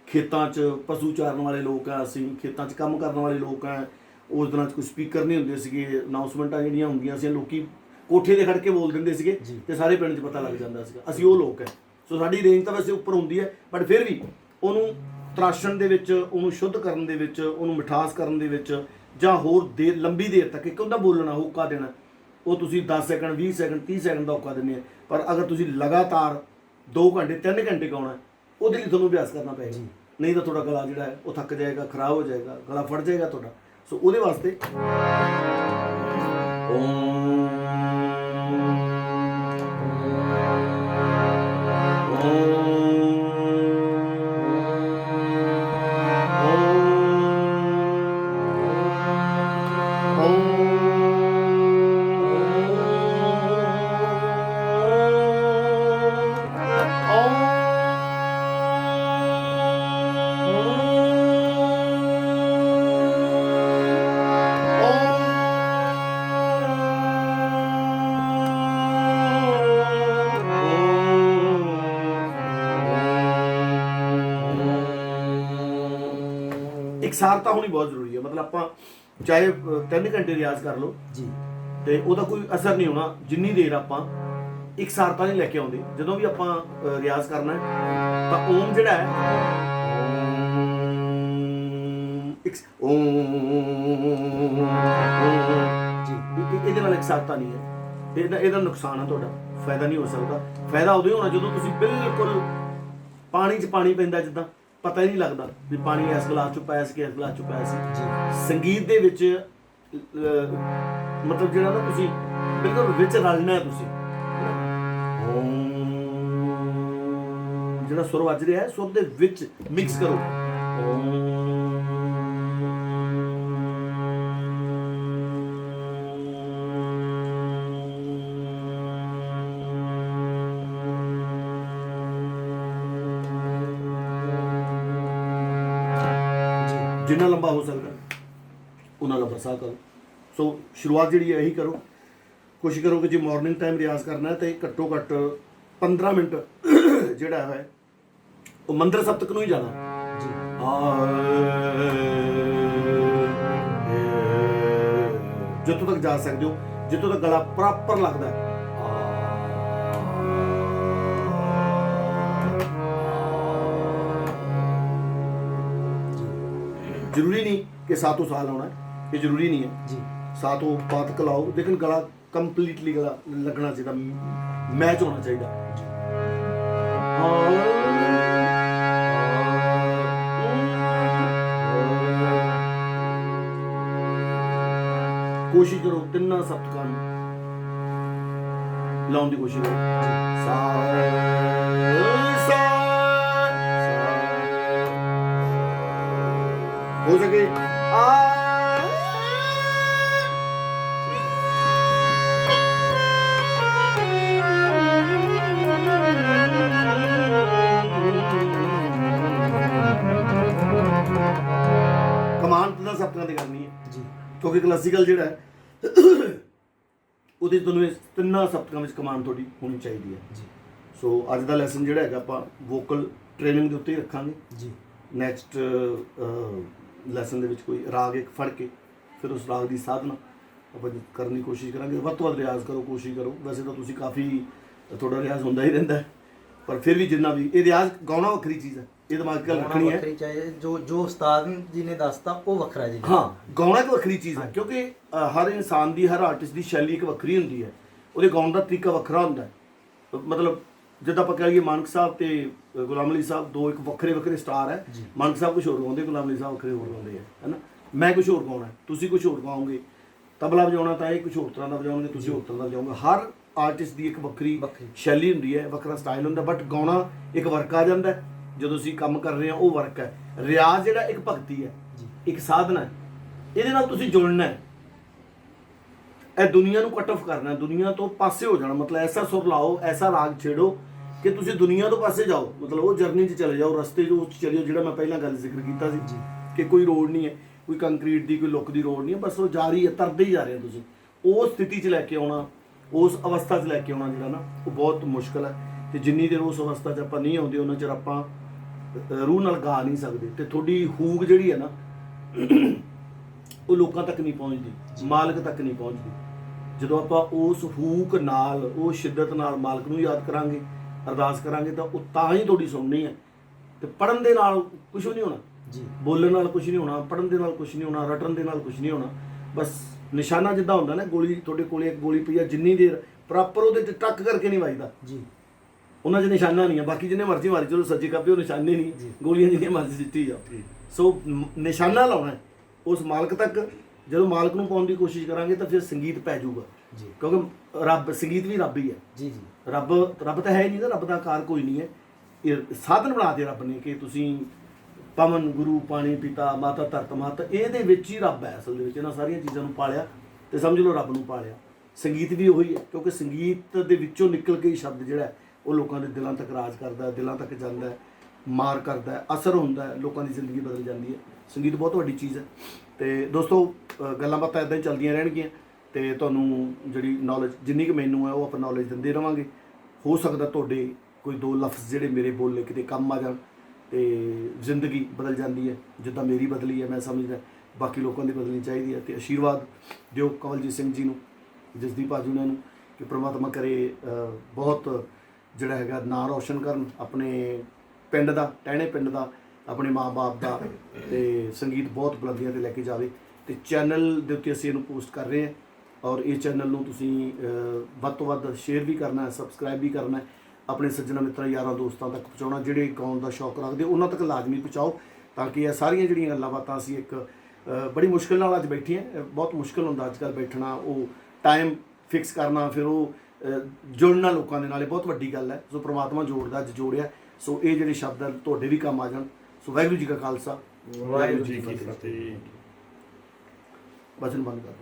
ਖੇਤਾਂ 'ਚ ਪਸ਼ੂ ਚਾਰਨ ਵਾਲੇ ਲੋਕ ਆ ਅਸੀਂ ਖੇਤਾਂ 'ਚ ਕੰਮ ਕਰਨ ਵਾਲੇ ਲੋਕ ਆ ਉਸ ਦਿਨਾਂ 'ਚ ਕੋਈ ਸਪੀਕਰ ਨਹੀਂ ਹੁੰਦੇ ਸੀਗੇ ਅਨਾਉਂਸਮੈਂਟਾਂ ਜਿਹੜੀਆਂ ਹੁੰਦੀਆਂ ਸੀ ਲੋਕੀ ਕੋਠੇ ਤੇ ਖੜ ਕੇ ਬੋਲ ਦਿੰਦੇ ਸੀਗੇ। ਤੇ ਸਾਰੇ ਪਿੰਡ 'ਚ ਪਤਾ ਲੱਗ ਜਾਂਦਾ ਸੀਗਾ ਅਸੀਂ ਉਹ ਲੋਕ ਹੈ ਸੋ ਸਾਡੀ ਰੇਂਜ ਤਾਂ ਵੈਸੇ ਉੱਪਰ ਹੁੰਦੀ ਹੈ ਬਟ ਫਿਰ ਵੀ ਉਹਨੂੰ ਤਰਾਸ਼ਣ ਦੇ ਵਿੱਚ ਉਹਨੂੰ ਸ਼ੁੱਧ ਕਰਨ ਦੇ ਵਿੱਚ ਉਹਨੂੰ ਮਿਠਾਸ ਕਰਨ ਦੇ ਵਿੱਚ ਜਾਂ ਹੋਰ ਦੇਰ ਲੰਬੀ ਦੇਰ ਤੱਕ ਇੱਕ ਹੁੰਦਾ ਬੋਲਣਾ ਹੁੱਕਾ ਦੇਣਾ ਉਹ ਤੁਸੀਂ 10 ਸੈਕਿੰਡ 20 ਸੈਕਿੰਡ 30 ਸੈਕਿੰਡ ਦਾ ਹੁੱਕਾ ਦਿੰਦੇ ਆ। ਪਰ ਅਗਰ ਤੁਸੀਂ ਲਗਾਤਾਰ 2 ਘੰਟੇ 3 ਘੰਟੇ ਗਾਉਣਾ ਹੈ, ਉਹਦੇ ਲਈ ਤੁਹਾਨੂੰ ਅਭਿਆਸ ਕਰਨਾ ਪਏਗਾ। ਜੀ। ਨਹੀਂ ਤਾਂ ਤੁਹਾਡਾ ਗਲਾ ਜਿਹੜਾ ਹੈ ਉਹ ਥੱਕ ਜਾਏਗਾ ਖਰਾਬ ਹੋ ਜਾਏਗਾ ਗਲਾ ਫਟ ਜਾਏਗਾ ਤੁਹਾਡਾ। ਸੋ ਉਹਦੇ ਵਾਸਤੇ ਇਕਸਾਰਤਾ ਹੋਣੀ ਬਹੁਤ ਜ਼ਰੂਰੀ ਹੈ। ਮਤਲਬ ਆਪਾਂ ਚਾਹੇ 3 ਘੰਟੇ ਰਿਆਜ਼ ਕਰ ਲਓ। ਜੀ। ਤੇ ਉਹਦਾ ਕੋਈ ਅਸਰ ਨਹੀਂ ਹੋਣਾ ਜਿੰਨੀ ਦੇਰ ਆਪਾਂ ਇਕਸਾਰਤਾ ਨਹੀਂ ਲੈ ਕੇ ਆਉਂਦੇ। ਜਦੋਂ ਵੀ ਆਪਾਂ ਰਿਆਜ਼ ਕਰਨਾ ਹੈ ਤਾਂ ਓਮ ਜਿਹੜਾ ਹੈ ਓਮ ਇਕਸ ਓਮ ਜੀ। ਇਹ- ਇਹ- ਇਹਦੇ ਨਾਲ ਇਕਸਾਰਤਾ ਨਹੀਂ ਹੈ। ਇਹਦਾ ਇਹਦਾ ਨੁਕਸਾਨ ਹੈ ਤੁਹਾਡਾ। ਫਾਇਦਾ ਨਹੀਂ ਹੋ ਸਕਦਾ। ਫਾਇਦਾ ਉਦੋਂ ਹੀ ਹੋਣਾ ਜਦੋਂ ਤੁਸੀਂ ਬਿਲਕੁਲ ਪਾਣੀ 'ਚ ਪਾਣੀ ਪੈਂਦਾ ਜਿੱਦਾਂ। ਪਤਾ ਹੀ ਨਹੀਂ ਲੱਗਦਾ ਵੀ ਪਾਣੀ ਇਸ ਗਲਾਸ ਚੋਂ ਪਾਇਆ ਸੀ ਕਿ ਇਸ ਗਲਾਸ ਚੋਂ ਪਾਇਆ ਸੀ। ਜੀ। ਸੰਗੀਤ ਦੇ ਵਿੱਚ ਮਤਲਬ ਜਿਹੜਾ ਨਾ ਤੁਸੀਂ ਬਿਲਕੁਲ ਵਿੱਚ ਰਲਣਾ ਹੈ ਤੁਸੀਂ। ਓਮ। ਜਿਹੜਾ ਸੁਰ ਵੱਜ ਰਿਹਾ ਹੈ ਸੁਰ ਦੇ ਵਿੱਚ ਮਿਕਸ ਕਰੋ। ਜੀ ਜਿੰਨਾ ਲੰਬਾ ਹੋ ਸਕਦਾ ਉਹਨਾਂ ਲੰਬਾ ਸਾਹ ਕਰੋ। ਸੋ ਸ਼ੁਰੂਆਤ ਜਿਹੜੀ ਹੈ ਇਹੀ ਕਰੋ। ਕੋਸ਼ਿਸ਼ ਕਰੋ ਕਿ ਜੇ ਮਾਰਨਿੰਗ ਟਾਈਮ ਰਿਆਜ਼ ਕਰਨਾ ਹੈ ਤੇ ਘੱਟੋ ਘੱਟ 15 ਮਿੰਟ ਜਿਹੜਾ ਹੈ ਉਹ ਮੰਦਰ ਸਪਤਕ ਨੂੰ ਹੀ ਜਾਣਾ। ਜੀ। ਜਿੱਥੋਂ ਤੱਕ ਜਾ ਸਕਦੇ ਹੋ ਜਿੱਥੋਂ ਤੱਕ ਗਲਾ ਪ੍ਰੋਪਰ ਲੱਗਦਾ ਜ਼ਰੂਰੀ ਨਹੀਂ ਕਿ ਸਾਤੋਂ ਸਾਲ ਆਉਣਾ ਹੈ। ਇਹ ਜ਼ਰੂਰੀ ਨਹੀਂ ਹੈ। ਜੀ। ਸਾਤੋਂ ਬਾਤ ਕਲਾਓ ਲੇਕਿਨ ਗਲਾ ਕੰਪਲੀਟਲੀ ਗਲਾ ਲੱਗਣਾ ਚਾਹੀਦਾ। ਮੈਚ ਹੋਣਾ ਚਾਹੀਦਾ। ਕੋਸ਼ਿਸ਼ ਕਰੋ ਤਿੰਨਾਂ ਸਪਤਕਾਂ ਨੂੰ ਲਾਉਣ ਦੀ ਕੋਸ਼ਿਸ਼ ਕਰੋ। ਸਾ ਹੋ ਸਕੇ। ਆ। ਕਮਾਂਡ ਤਿੰਨਾਂ ਸਪਤਕਾਂ ਤੇ ਕਰਨੀ ਹੈ। ਜੀ। ਕਿਉਂਕਿ ਕਲਾਸੀਕਲ ਜਿਹੜਾ ਹੈ ਉਹਦੇ ਤੁਹਾਨੂੰ ਇਹ ਤਿੰਨਾਂ ਸਪਤਕਾਂ ਵਿੱਚ ਕਮਾਂਡ ਤੁਹਾਡੀ ਹੋਣੀ ਚਾਹੀਦੀ ਹੈ। ਜੀ। ਸੋ ਅੱਜ ਦਾ ਲੈਸਨ ਜਿਹੜਾ ਹੈਗਾ ਆਪਾਂ ਵੋਕਲ ਟ੍ਰੇਨਿੰਗ ਦੇ ਉੱਤੇ ਹੀ ਰੱਖਾਂਗੇ। ਜੀ। ਨੈਕਸਟ ਲੈਸਨ ਦੇ ਵਿੱਚ ਕੋਈ ਰਾਗ ਇੱਕ ਫੜ ਕੇ ਫਿਰ ਉਸ ਰਾਗ ਦੀ ਸਾਧਨਾ ਆਪਾਂ ਕਰਨ ਦੀ ਕੋਸ਼ਿਸ਼ ਕਰਾਂਗੇ। ਵੱਧ ਤੋਂ ਵੱਧ ਰਿਆਜ਼ ਕਰੋ ਕੋਸ਼ਿਸ਼ ਕਰੋ। ਵੈਸੇ ਤਾਂ ਤੁਸੀਂ ਕਾਫੀ ਤੁਹਾਡਾ ਰਿਆਜ਼ ਹੁੰਦਾ ਹੀ ਰਹਿੰਦਾ ਪਰ ਫਿਰ ਵੀ ਜਿੰਨਾ ਵੀ ਇਹ ਰਿਆਜ਼ ਗਾਉਣਾ ਵੱਖਰੀ ਚੀਜ਼ ਹੈ। ਇਹ ਦਿਮਾਗ 'ਚ ਗੱਲ ਰੱਖਣੀ ਹੈ। ਵੱਖਰੀ ਚਾਹੀਏ ਜੋ ਜੋ ਉਸਤਾਦ ਜੀ ਨੇ ਦੱਸਤਾ ਉਹ ਵੱਖਰਾ ਜੀ। ਹਾਂ ਗਾਉਣਾ ਇੱਕ ਵੱਖਰੀ ਚੀਜ਼ ਹੈ। ਕਿਉਂਕਿ ਹਰ ਇਨਸਾਨ ਦੀ ਹਰ ਆਰਟਿਸਟ ਦੀ ਸ਼ੈਲੀ ਇੱਕ ਵੱਖਰੀ ਹੁੰਦੀ ਹੈ। ਉਹਦੇ ਗਾਉਣ ਦਾ ਤਰੀਕਾ ਵੱਖਰਾ ਹੁੰਦਾ ਹੈ। ਮਤਲਬ ਜਿੱਦਾਂ ਆਪਾਂ ਕਹਿ ਲਈਏ ਮਾਨਕ ਸਾਹਿਬ ਤੇ ਗੁਲਾਮ ਅਲੀ ਸਾਹਿਬ ਦੋ ਇੱਕ ਵੱਖਰੇ ਵੱਖਰੇ ਸਟਾਰ ਹੈ। ਮਾਨਕ ਸਾਹਿਬ ਕੁਝ ਹੋਰ ਗਾਉਂਦੇ ਗੁਲਾਮ ਅਲੀ ਸਾਹਿਬ ਵੱਖਰੇ ਹੋਰ ਗਾਉਂਦੇ ਹੈ ਹੈਨਾ? ਮੈਂ ਕੁਝ ਹੋਰ ਗਾਉਣਾ ਤੁਸੀਂ ਕੁਝ ਹੋਰ ਗਾਓਗੇ। ਤਬਲਾ ਵਜਾਉਣਾ ਤਾਂ ਇਹ ਕੁਝ ਹੋਰ ਤਰ੍ਹਾਂ ਦਾ ਵਜਾਉਣਗੇ ਤੁਸੀਂ ਹੋਰ ਤਰ੍ਹਾਂ ਦਾ ਵਜਾਓਗੇ। ਹਰ ਆਰਟਿਸਟ ਦੀ ਇੱਕ ਵੱਖਰੀ। ਸ਼ੈਲੀ ਹੁੰਦੀ ਹੈ ਵੱਖਰਾ ਸਟਾਈਲ ਹੁੰਦਾ ਬਟ ਗਾਉਣਾ ਇੱਕ ਵਰਕ ਆ ਜਾਂਦਾ। ਜਦੋਂ ਅਸੀਂ ਕੰਮ ਕਰ ਰਹੇ ਹਾਂ ਉਹ ਵਰਕ ਹੈ। ਰਿਆਜ਼ ਜਿਹੜਾ ਇੱਕ ਭਗਤੀ ਹੈ ਇੱਕ ਸਾਧਨਾ ਹੈ। ਇਹਦੇ ਨਾਲ ਤੁਸੀਂ ਜੁੜਨਾ ਹੈ। ਇਹ ਦੁਨੀਆ ਨੂੰ ਕੱਟ ਆਫ ਕਰਨਾ ਦੁਨੀਆ ਤੋਂ ਪਾਸੇ ਹੋ ਜਾਣਾ ਮਤਲਬ ਐਸਾ ਸੁਰ ਲਾਓ ਐਸਾ ਰਾਗ ਛੇੜੋ ਕਿ ਤੁਸੀਂ ਦੁਨੀਆ ਤੋਂ ਪਾਸੇ ਜਾਓ। ਮਤਲਬ ਉਹ ਜਰਨੀ 'ਚ ਚਲੇ ਜਾਓ ਰਸਤੇ 'ਚ ਉਹ 'ਚ ਚਲੇ ਜਾਓ ਜਿਹੜਾ ਮੈਂ ਪਹਿਲਾਂ ਗੱਲ ਜ਼ਿਕਰ ਕੀਤਾ ਸੀ ਜੀ। ਕਿ ਕੋਈ ਰੋਡ ਨਹੀਂ ਹੈ ਕੋਈ ਕੰਕਰੀਟ ਦੀ ਕੋਈ ਲੁੱਕ ਦੀ ਰੋਡ ਨਹੀਂ ਹੈ ਬਸ ਉਹ ਜਾਰੀ ਹੈ ਤਰਦੇ ਹੀ ਜਾ ਰਹੇ ਹੋ ਤੁਸੀਂ। ਉਹ ਸਥਿਤੀ 'ਚ ਲੈ ਕੇ ਆਉਣਾ ਉਸ ਅਵਸਥਾ 'ਚ ਲੈ ਕੇ ਆਉਣਾ ਜਿਹੜਾ ਨਾ ਉਹ ਬਹੁਤ ਮੁਸ਼ਕਲ ਹੈ। ਤੇ ਜਿੰਨੀ ਦੇਰ ਉਸ ਅਵਸਥਾ 'ਚ ਆਪਾਂ ਨਹੀਂ ਆਉਂਦੇ ਉਹਨਾਂ ਚਿਰ ਆਪਾਂ ਰੂਹ ਨਾਲ ਗਾ ਨਹੀਂ ਸਕਦੇ। ਤੇ ਤੁਹਾਡੀ ਹੂਕ ਜਿਹੜੀ ਹੈ ਨਾ ਉਹ ਲੋਕਾਂ ਤੱਕ ਨਹੀਂ ਪਹੁੰਚਦੀ ਮਾਲਕ ਤੱਕ ਨਹੀਂ ਪਹੁੰਚਦੀ। ਜਦੋਂ ਆਪਾਂ ਉਸ ਹੂਕ ਨਾਲ ਉਹ ਸ਼ਿੱਦਤ ਨਾਲ ਮਾਲਕ ਨੂੰ ਯਾਦ ਕਰਾਂਗੇ ਅਰਦਾਸ ਕਰਾਂਗੇ ਤਾਂ ਉਹ ਤਾਂ ਹੀ ਤੁਹਾਡੀ ਸੁਣਨੀ ਹੈ। ਤੇ ਪੜਨ ਦੇ ਨਾਲ ਕੁਝ ਨਹੀਂ ਹੋਣਾ। ਜੀ। ਬੋਲਣ ਨਾਲ ਕੁਝ ਨਹੀਂ ਹੋਣਾ ਪੜਨ ਦੇ ਨਾਲ ਕੁਝ ਨਹੀਂ ਹੋਣਾ ਰਟਣ ਦੇ ਨਾਲ ਕੁਝ ਨਹੀਂ ਹੋਣਾ। ਬਸ ਨਿਸ਼ਾਨਾ ਜਿੱਦਾਂ ਹੁੰਦਾ ਨਾ ਗੋਲੀ ਤੁਹਾਡੇ ਕੋਲੇ ਇੱਕ ਗੋਲੀ ਪਈ ਆ ਜਿੰਨੀ ਦੇਰ ਪ੍ਰੋਪਰ ਉਹਦੇ ਤੇ ਟੱਕ ਕਰਕੇ ਨਹੀਂ ਵੱਜਦਾ। ਜੀ। ਉਹਨਾਂ 'ਚ ਨਿਸ਼ਾਨਾ ਨਹੀਂ ਆ ਬਾਕੀ ਜਿੰਨੇ ਮਰਜ਼ੀ ਮਾਰੀ ਚਲੋ ਸੱਜੇ ਕੱਪੇ ਉਹ ਨਿਸ਼ਾਨੇ ਨਹੀਂ। ਗੋਲੀਆਂ ਜਿੰਨੀਆਂ ਮਰਜ਼ੀ ਦਿੱਤੀ ਜਾ ਸੋ ਨਿਸ਼ਾਨਾ ਲਾਉਣਾ ਉਸ ਮਾਲਕ ਤੱਕ ਜਦੋਂ ਮਾਲਕ ਨੂੰ ਪਾਉਣ ਦੀ ਕੋਸ਼ਿਸ਼ ਕਰਾਂਗੇ ਤਾਂ ਫਿਰ ਸੰਗੀਤ ਪੈ ਜਾਊਗਾ। ਜੀ। ਕਿਉਂਕਿ ਰੱਬ ਸੰਗੀਤ ਵੀ ਰੱਬ ਹੀ ਹੈ। ਜੀ ਜੀ। ਰੱਬ ਰੱਬ ਤਾਂ ਹੈ ਹੀ ਨਹੀਂ ਨਾ ਰੱਬ ਦਾ ਆਕਾਰ ਕੋਈ ਨਹੀਂ ਹੈ। ਇਹ ਸਾਧਨ ਬਣਾ ਦੇ ਰੱਬ ਨੇ ਕਿ ਤੁਸੀਂ ਪਵਨ ਗੁਰੂ ਪਾਣੀ ਪਿਤਾ ਮਾਤਾ ਧਰਤ ਮਾਤਾ ਇਹਦੇ ਵਿੱਚ ਹੀ ਰੱਬ ਹੈ ਅਸਲ ਦੇ ਵਿੱਚ। ਇਹਨਾਂ ਸਾਰੀਆਂ ਚੀਜ਼ਾਂ ਨੂੰ ਪਾਲਿਆ ਤੇ ਸਮਝ ਲਓ ਰੱਬ ਨੂੰ ਪਾਲਿਆ। ਸੰਗੀਤ ਵੀ ਉਹੀ ਹੈ ਕਿਉਂਕਿ ਸੰਗੀਤ ਦੇ ਵਿੱਚੋਂ ਨਿਕਲ ਕੇ ਹੀ ਸ਼ਬਦ ਜਿਹੜਾ ਉਹ ਲੋਕਾਂ ਦੇ ਦਿਲਾਂ ਤੱਕ ਰਾਜ ਕਰਦਾ ਦਿਲਾਂ ਤੱਕ ਜਾਂਦਾ ਹੈ ਮਾਰ ਕਰਦਾ ਹੈ ਅਸਰ ਹੁੰਦਾ ਹੈ ਲੋਕਾਂ ਦੀ ਜ਼ਿੰਦਗੀ ਬਦਲ ਜਾਂਦੀ ਹੈ। ਸੰਗੀਤ ਬਹੁਤ ਵੱਡੀ ਚੀਜ਼ ਹੈ। ਤੇ ਦੋਸਤੋ ਗੱਲਾਂ ਬਾਤਾਂ ਇਦਾਂ ਹੀ ਚੱਲਦੀਆਂ ਰਹਿਣਗੀਆਂ ਤੇ ਤੁਹਾਨੂੰ ਜਿਹੜੀ ਨੌਲੇਜ ਜਿੰਨੀ ਕੁ ਮੈਨੂੰ ਹੈ, ਉਹ ਆਪਾਂ ਨੌਲੇਜ ਦਿੰਦੇ ਰਵਾਂਗੇ। ਹੋ ਸਕਦਾ ਤੁਹਾਡੇ ਕੋਈ ਦੋ ਲਫ਼ਜ਼ ਜਿਹੜੇ ਮੇਰੇ ਬੋਲੇ ਕਿਤੇ ਕੰਮ ਆ ਜਾਣ ਤੇ ਜ਼ਿੰਦਗੀ ਬਦਲ ਜਾਂਦੀ ਹੈ, ਜਿੱਦਾਂ ਮੇਰੀ ਬਦਲੀ ਹੈ, ਮੈਂ ਸਮਝਦਾ ਬਾਕੀ ਲੋਕਾਂ ਦੀ ਬਦਲਣੀ ਚਾਹੀਦੀ ਹੈ ਤੇ ਆਸ਼ੀਰਵਾਦ ਦਿਓ ਕਵਲਜੀਤ ਸਿੰਘ ਜੀ ਨੂੰ, ਜਸਦੀਪ ਆਜੂ ਨੂੰ ਕਿ ਪ੍ਰਮਾਤਮਾ ਕਰੇ ਬਹੁਤ ਜਿਹੜਾ ਹੈਗਾ ਨਾਂ ਰੌਸ਼ਨ ਕਰਨ ਆਪਣੇ ਪਿੰਡ ਦਾ, ਟਹਿਣੇ ਪਿੰਡ ਦਾ ਆਪਣੇ ਮਾਪੇ ਦਾ ਤੇ ਸੰਗੀਤ ਬਹੁਤ ਬੁਲੰਦੀਆਂ ਤੇ ਲੈ ਕੇ ਜਾਵੇ ਤੇ ਚੈਨਲ ਦੇ ਉੱਤੇ ਅਸੀਂ ਇਹਨੂੰ ਪੋਸਟ ਕਰ ਰਹੇ ਹਾਂ ਔਰ ਇਹ ਚੈਨਲ ਨੂੰ ਤੁਸੀਂ ਵੱਧ ਤੋਂ ਵੱਧ ਸ਼ੇਅਰ ਵੀ ਕਰਨਾ ਹੈ, ਸਬਸਕ੍ਰਾਈਬ ਵੀ ਕਰਨਾ ਹੈ, ਆਪਣੇ ਸੱਜਣਾ ਮਿੱਤਰਾਂ, ਯਾਰਾਂ ਦੋਸਤਾਂ ਤੱਕ ਪਹੁੰਚਾਉਣਾ, ਜਿਹੜੇ ਗਾਉਣ ਦਾ ਸ਼ੌਕ ਰੱਖਦੇ ਉਹਨਾਂ ਤੱਕ ਲਾਜ਼ਮੀ ਪਹੁੰਚਾਓ ਤਾਂ ਕਿ ਇਹ ਸਾਰੀਆਂ ਜਿਹੜੀਆਂ ਗੱਲਾਂ ਬਾਤਾਂ ਅਸੀਂ ਇੱਕ ਬੜੀ ਮੁਸ਼ਕਿਲ ਨਾਲ ਅੱਜ ਬੈਠੇ ਹਾਂ ਬਹੁਤ ਮੁਸ਼ਕਿਲ ਹੁੰਦਾ ਅੱਜ ਕੱਲ੍ਹ ਬੈਠਣਾ, ਉਹ ਟਾਈਮ ਫਿਕਸ ਕਰਨਾ, ਫਿਰ ਉਹ ਜੁੜਨਾ ਲੋਕਾਂ ਦੇ ਨਾਲ, ਇਹ ਬਹੁਤ ਵੱਡੀ ਗੱਲ ਹੈ, ਸੋ ਪ੍ਰਮਾਤਮਾ ਜੋੜਦਾ, ਅੱਜ ਜੋੜਿਆ, ਸੋ ਇਹ ਜਿਹੜੇ ਸ਼ਬਦ ਆ, ਤੁਹਾਡੇ ਵੀ ਕੰਮ ਆ ਜਾਣ। ਸੋ ਵਾਹਿਗੁਰੂ ਜੀ ਕਾ ਖਾਲਸਾ ਵਾਹਿਗੁਰੂ ਜੀ ਕੀ ਫਤਿਹ ਵਚਨ ਬੰਦ ਕਰ।